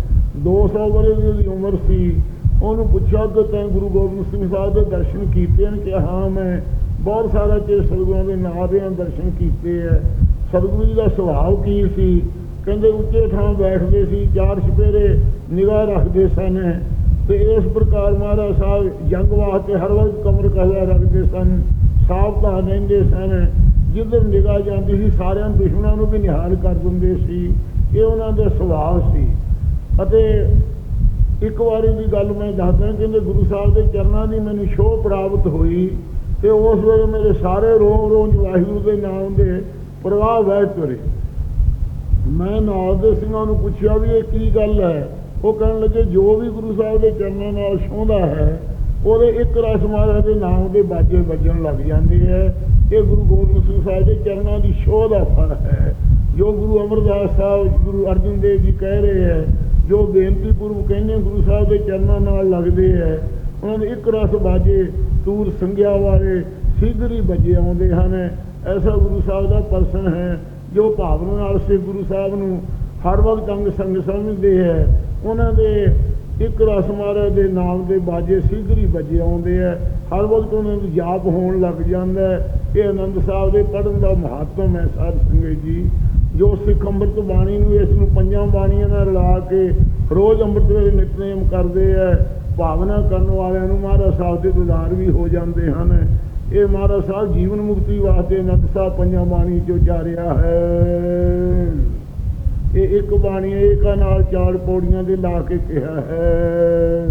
200 ਵਰੇ ਦੀ ਉਹਦੀ ਉਮਰ ਸੀ। ਉਹਨੂੰ ਪੁੱਛਿਆ ਕਿ ਤੈਂ ਗੁਰੂ ਗੋਬਿੰਦ ਸਿੰਘ ਸਾਹਿਬ ਦੇ ਦਰਸ਼ਨ ਕੀਤੇ ਹਨ ਕਿ ਹਾਂ ਮੈਂ ਬਹੁਤ ਸਾਰਾ ਚਿਰ ਸਤਿਗੁਰਾਂ ਦੇ ਨਾਂ ਦੇ ਦਰਸ਼ਨ ਕੀਤੇ ਹੈ ਸਤਿਗੁਰੂ ਜੀ ਦਾ ਸੁਭਾਅ ਕੀ ਸੀ? ਕਹਿੰਦੇ ਉੱਚੇ ਥਾਂ ਬੈਠਦੇ ਸੀ, ਚਾਰ ਛਪੇਰੇ ਨਿਗਾਹ ਰੱਖਦੇ ਸਨ ਤੇ ਇਸ ਪ੍ਰਕਾਰ ਮਹਾਰਾਜ ਸਾਹਿਬ ਜੰਗ ਵਾਸਤੇ ਹਰ ਵਕਤ ਕਮਰ ਕਹਿਆ ਰੱਖਦੇ ਸਨ, ਸਾਵਧਾਨ ਰਹਿੰਦੇ ਸਨ। ਜਿੱਧਰ ਨਿਗਾਹ ਜਾਂਦੀ ਸੀ, ਸਾਰਿਆਂ ਦੁਸ਼ਮਣਾਂ ਨੂੰ ਵੀ ਨਿਹਾਲ ਕਰ ਦਿੰਦੇ ਸੀ। ਇਹ ਉਹਨਾਂ ਦਾ ਸੁਭਾਅ ਸੀ। ਅਤੇ ਇੱਕ ਵਾਰੀ ਦੀ ਗੱਲ ਮੈਂ ਦੱਸਦਾ, ਕਹਿੰਦੇ ਗੁਰੂ ਸਾਹਿਬ ਦੇ ਚਰਨਾਂ ਦੀ ਮੈਨੂੰ ਸ਼ੋਭ ਪ੍ਰਾਪਤ ਹੋਈ। ਤੇ ਉਸ ਵੇਲੇ ਮੇਰੇ ਸਾਰੇ ਰੋਮ ਰੋਮ ਵਾਹਿਗੁਰੂ ਦੇ ਨਾਮ ਦੇ ਪ੍ਰਵਾਹ ਵਹਿ ਤੁਰੇ। ਮੈਂ ਨਾਲ ਦੇ ਸਿੰਘਾਂ ਨੂੰ ਪੁੱਛਿਆ ਵੀ ਇਹ ਕੀ ਗੱਲ ਹੈ? ਉਹ ਕਹਿਣ ਲੱਗੇ, ਜੋ ਵੀ ਗੁਰੂ ਸਾਹਿਬ ਦੇ ਚਰਨਾਂ ਨਾਲ ਛੋਹਦਾ ਹੈ, ਉਹਦੇ ਇੱਕ ਰਸ ਮਹਾਰਾਜ ਦੇ ਨਾਮ ਦੇ ਬਾਜੇ ਵੱਜਣ ਲੱਗ ਜਾਂਦੇ ਹੈ। ਇਹ ਗੁਰੂ ਗੋਬਿੰਦ ਸਿੰਘ ਸਾਹਿਬ ਦੇ ਚਰਨਾਂ ਦੀ ਸ਼ੋਹ ਦਾ ਫਲ ਹੈ। ਜੋ ਗੁਰੂ ਅਮਰਦਾਸ ਸਾਹਿਬ, ਗੁਰੂ ਅਰਜਨ ਦੇਵ ਜੀ ਕਹਿ ਰਹੇ ਹੈ, ਜੋ ਬੇਨਤੀ ਪੂਰਵ ਕਹਿੰਦੇ ਗੁਰੂ ਸਾਹਿਬ ਦੇ ਚਰਨਾਂ ਨਾਲ ਲੱਗਦੇ ਹੈ ਉਹਨਾਂ ਦੇ ਇੱਕ ਰਸ ਬਾਜੇ, ਤੂਰ ਸੰਗਿਆ ਵਾਲੇ ਸਿੱਧਰੀ ਵੱਜੇ ਆਉਂਦੇ ਹਨ। ਐਸਾ ਗੁਰੂ ਸਾਹਿਬ ਦਾ ਪਰਸਨ ਹੈ, ਜੋ ਭਾਵਨਾ ਨਾਲ ਸੇ ਗੁਰੂ ਸਾਹਿਬ ਨੂੰ ਹਰ ਵਕਤ ਅੰਗ ਸੰਗ ਸਮਝਦੇ ਹੈ। ਉਹਨਾਂ ਦੇ ਇੱਕ ਰਸ ਮਹਾਰਾਜ ਦੇ ਨਾਮ ਦੇ ਬਾਜੇ ਸਿੱਧਰੀ ਵੱਜੇ ਆਉਂਦੇ ਹੈ। ਹਰ ਵਕਤ ਉਹਨਾਂ ਨੂੰ ਜਾਪ ਹੋਣ ਲੱਗ ਜਾਂਦਾ ਹੈ। ਇਹ ਆਨੰਦ ਸਾਹਿਬ ਦੇ ਪੜਨ ਦਾ ਮਹੱਤਵ ਹੈ ਸਾਧ ਸੰਗਤ ਜੀ, ਜੋ ਸਿੱਖ ਅੰਮ੍ਰਿਤ ਬਾਣੀ ਨੂੰ ਇਸ ਨੂੰ ਪੰਜਾਂ ਬਾਣੀਆਂ ਨਾਲ ਰਲਾ ਕੇ ਰੋਜ਼ ਅੰਮ੍ਰਿਤ ਵੇਲੇ ਨਿਤਨੇਮ ਕਰਦੇ ਹੈ। ਭਾਵਨਾ ਕਰਨ ਵਾਲਿਆਂ ਨੂੰ ਮਹਾਰਾਜ ਸਾਹਿਬ ਦੇ ਦੁਲਾਰ ਵੀ ਹੋ ਜਾਂਦੇ ਹਨ। ਇਹ ਮਹਾਰਾਜ ਸਾਹਿਬ ਜੀਵਨ ਮੁਕਤੀ ਵਾਸਤੇ ਅਨੰਦ ਸਾਹਿਬ ਪੰਜਾਂ ਬਾਣੀ ਚ ਉਚਾਰਿਆ ਹੈ। ਇਹ ਇੱਕ ਬਾਣੀ ਏਕਾ ਨਾਲ ਚਾਰ ਪੌੜੀਆਂ ਦੇ ਲਾ ਕੇ ਕਿਹਾ ਹੈ।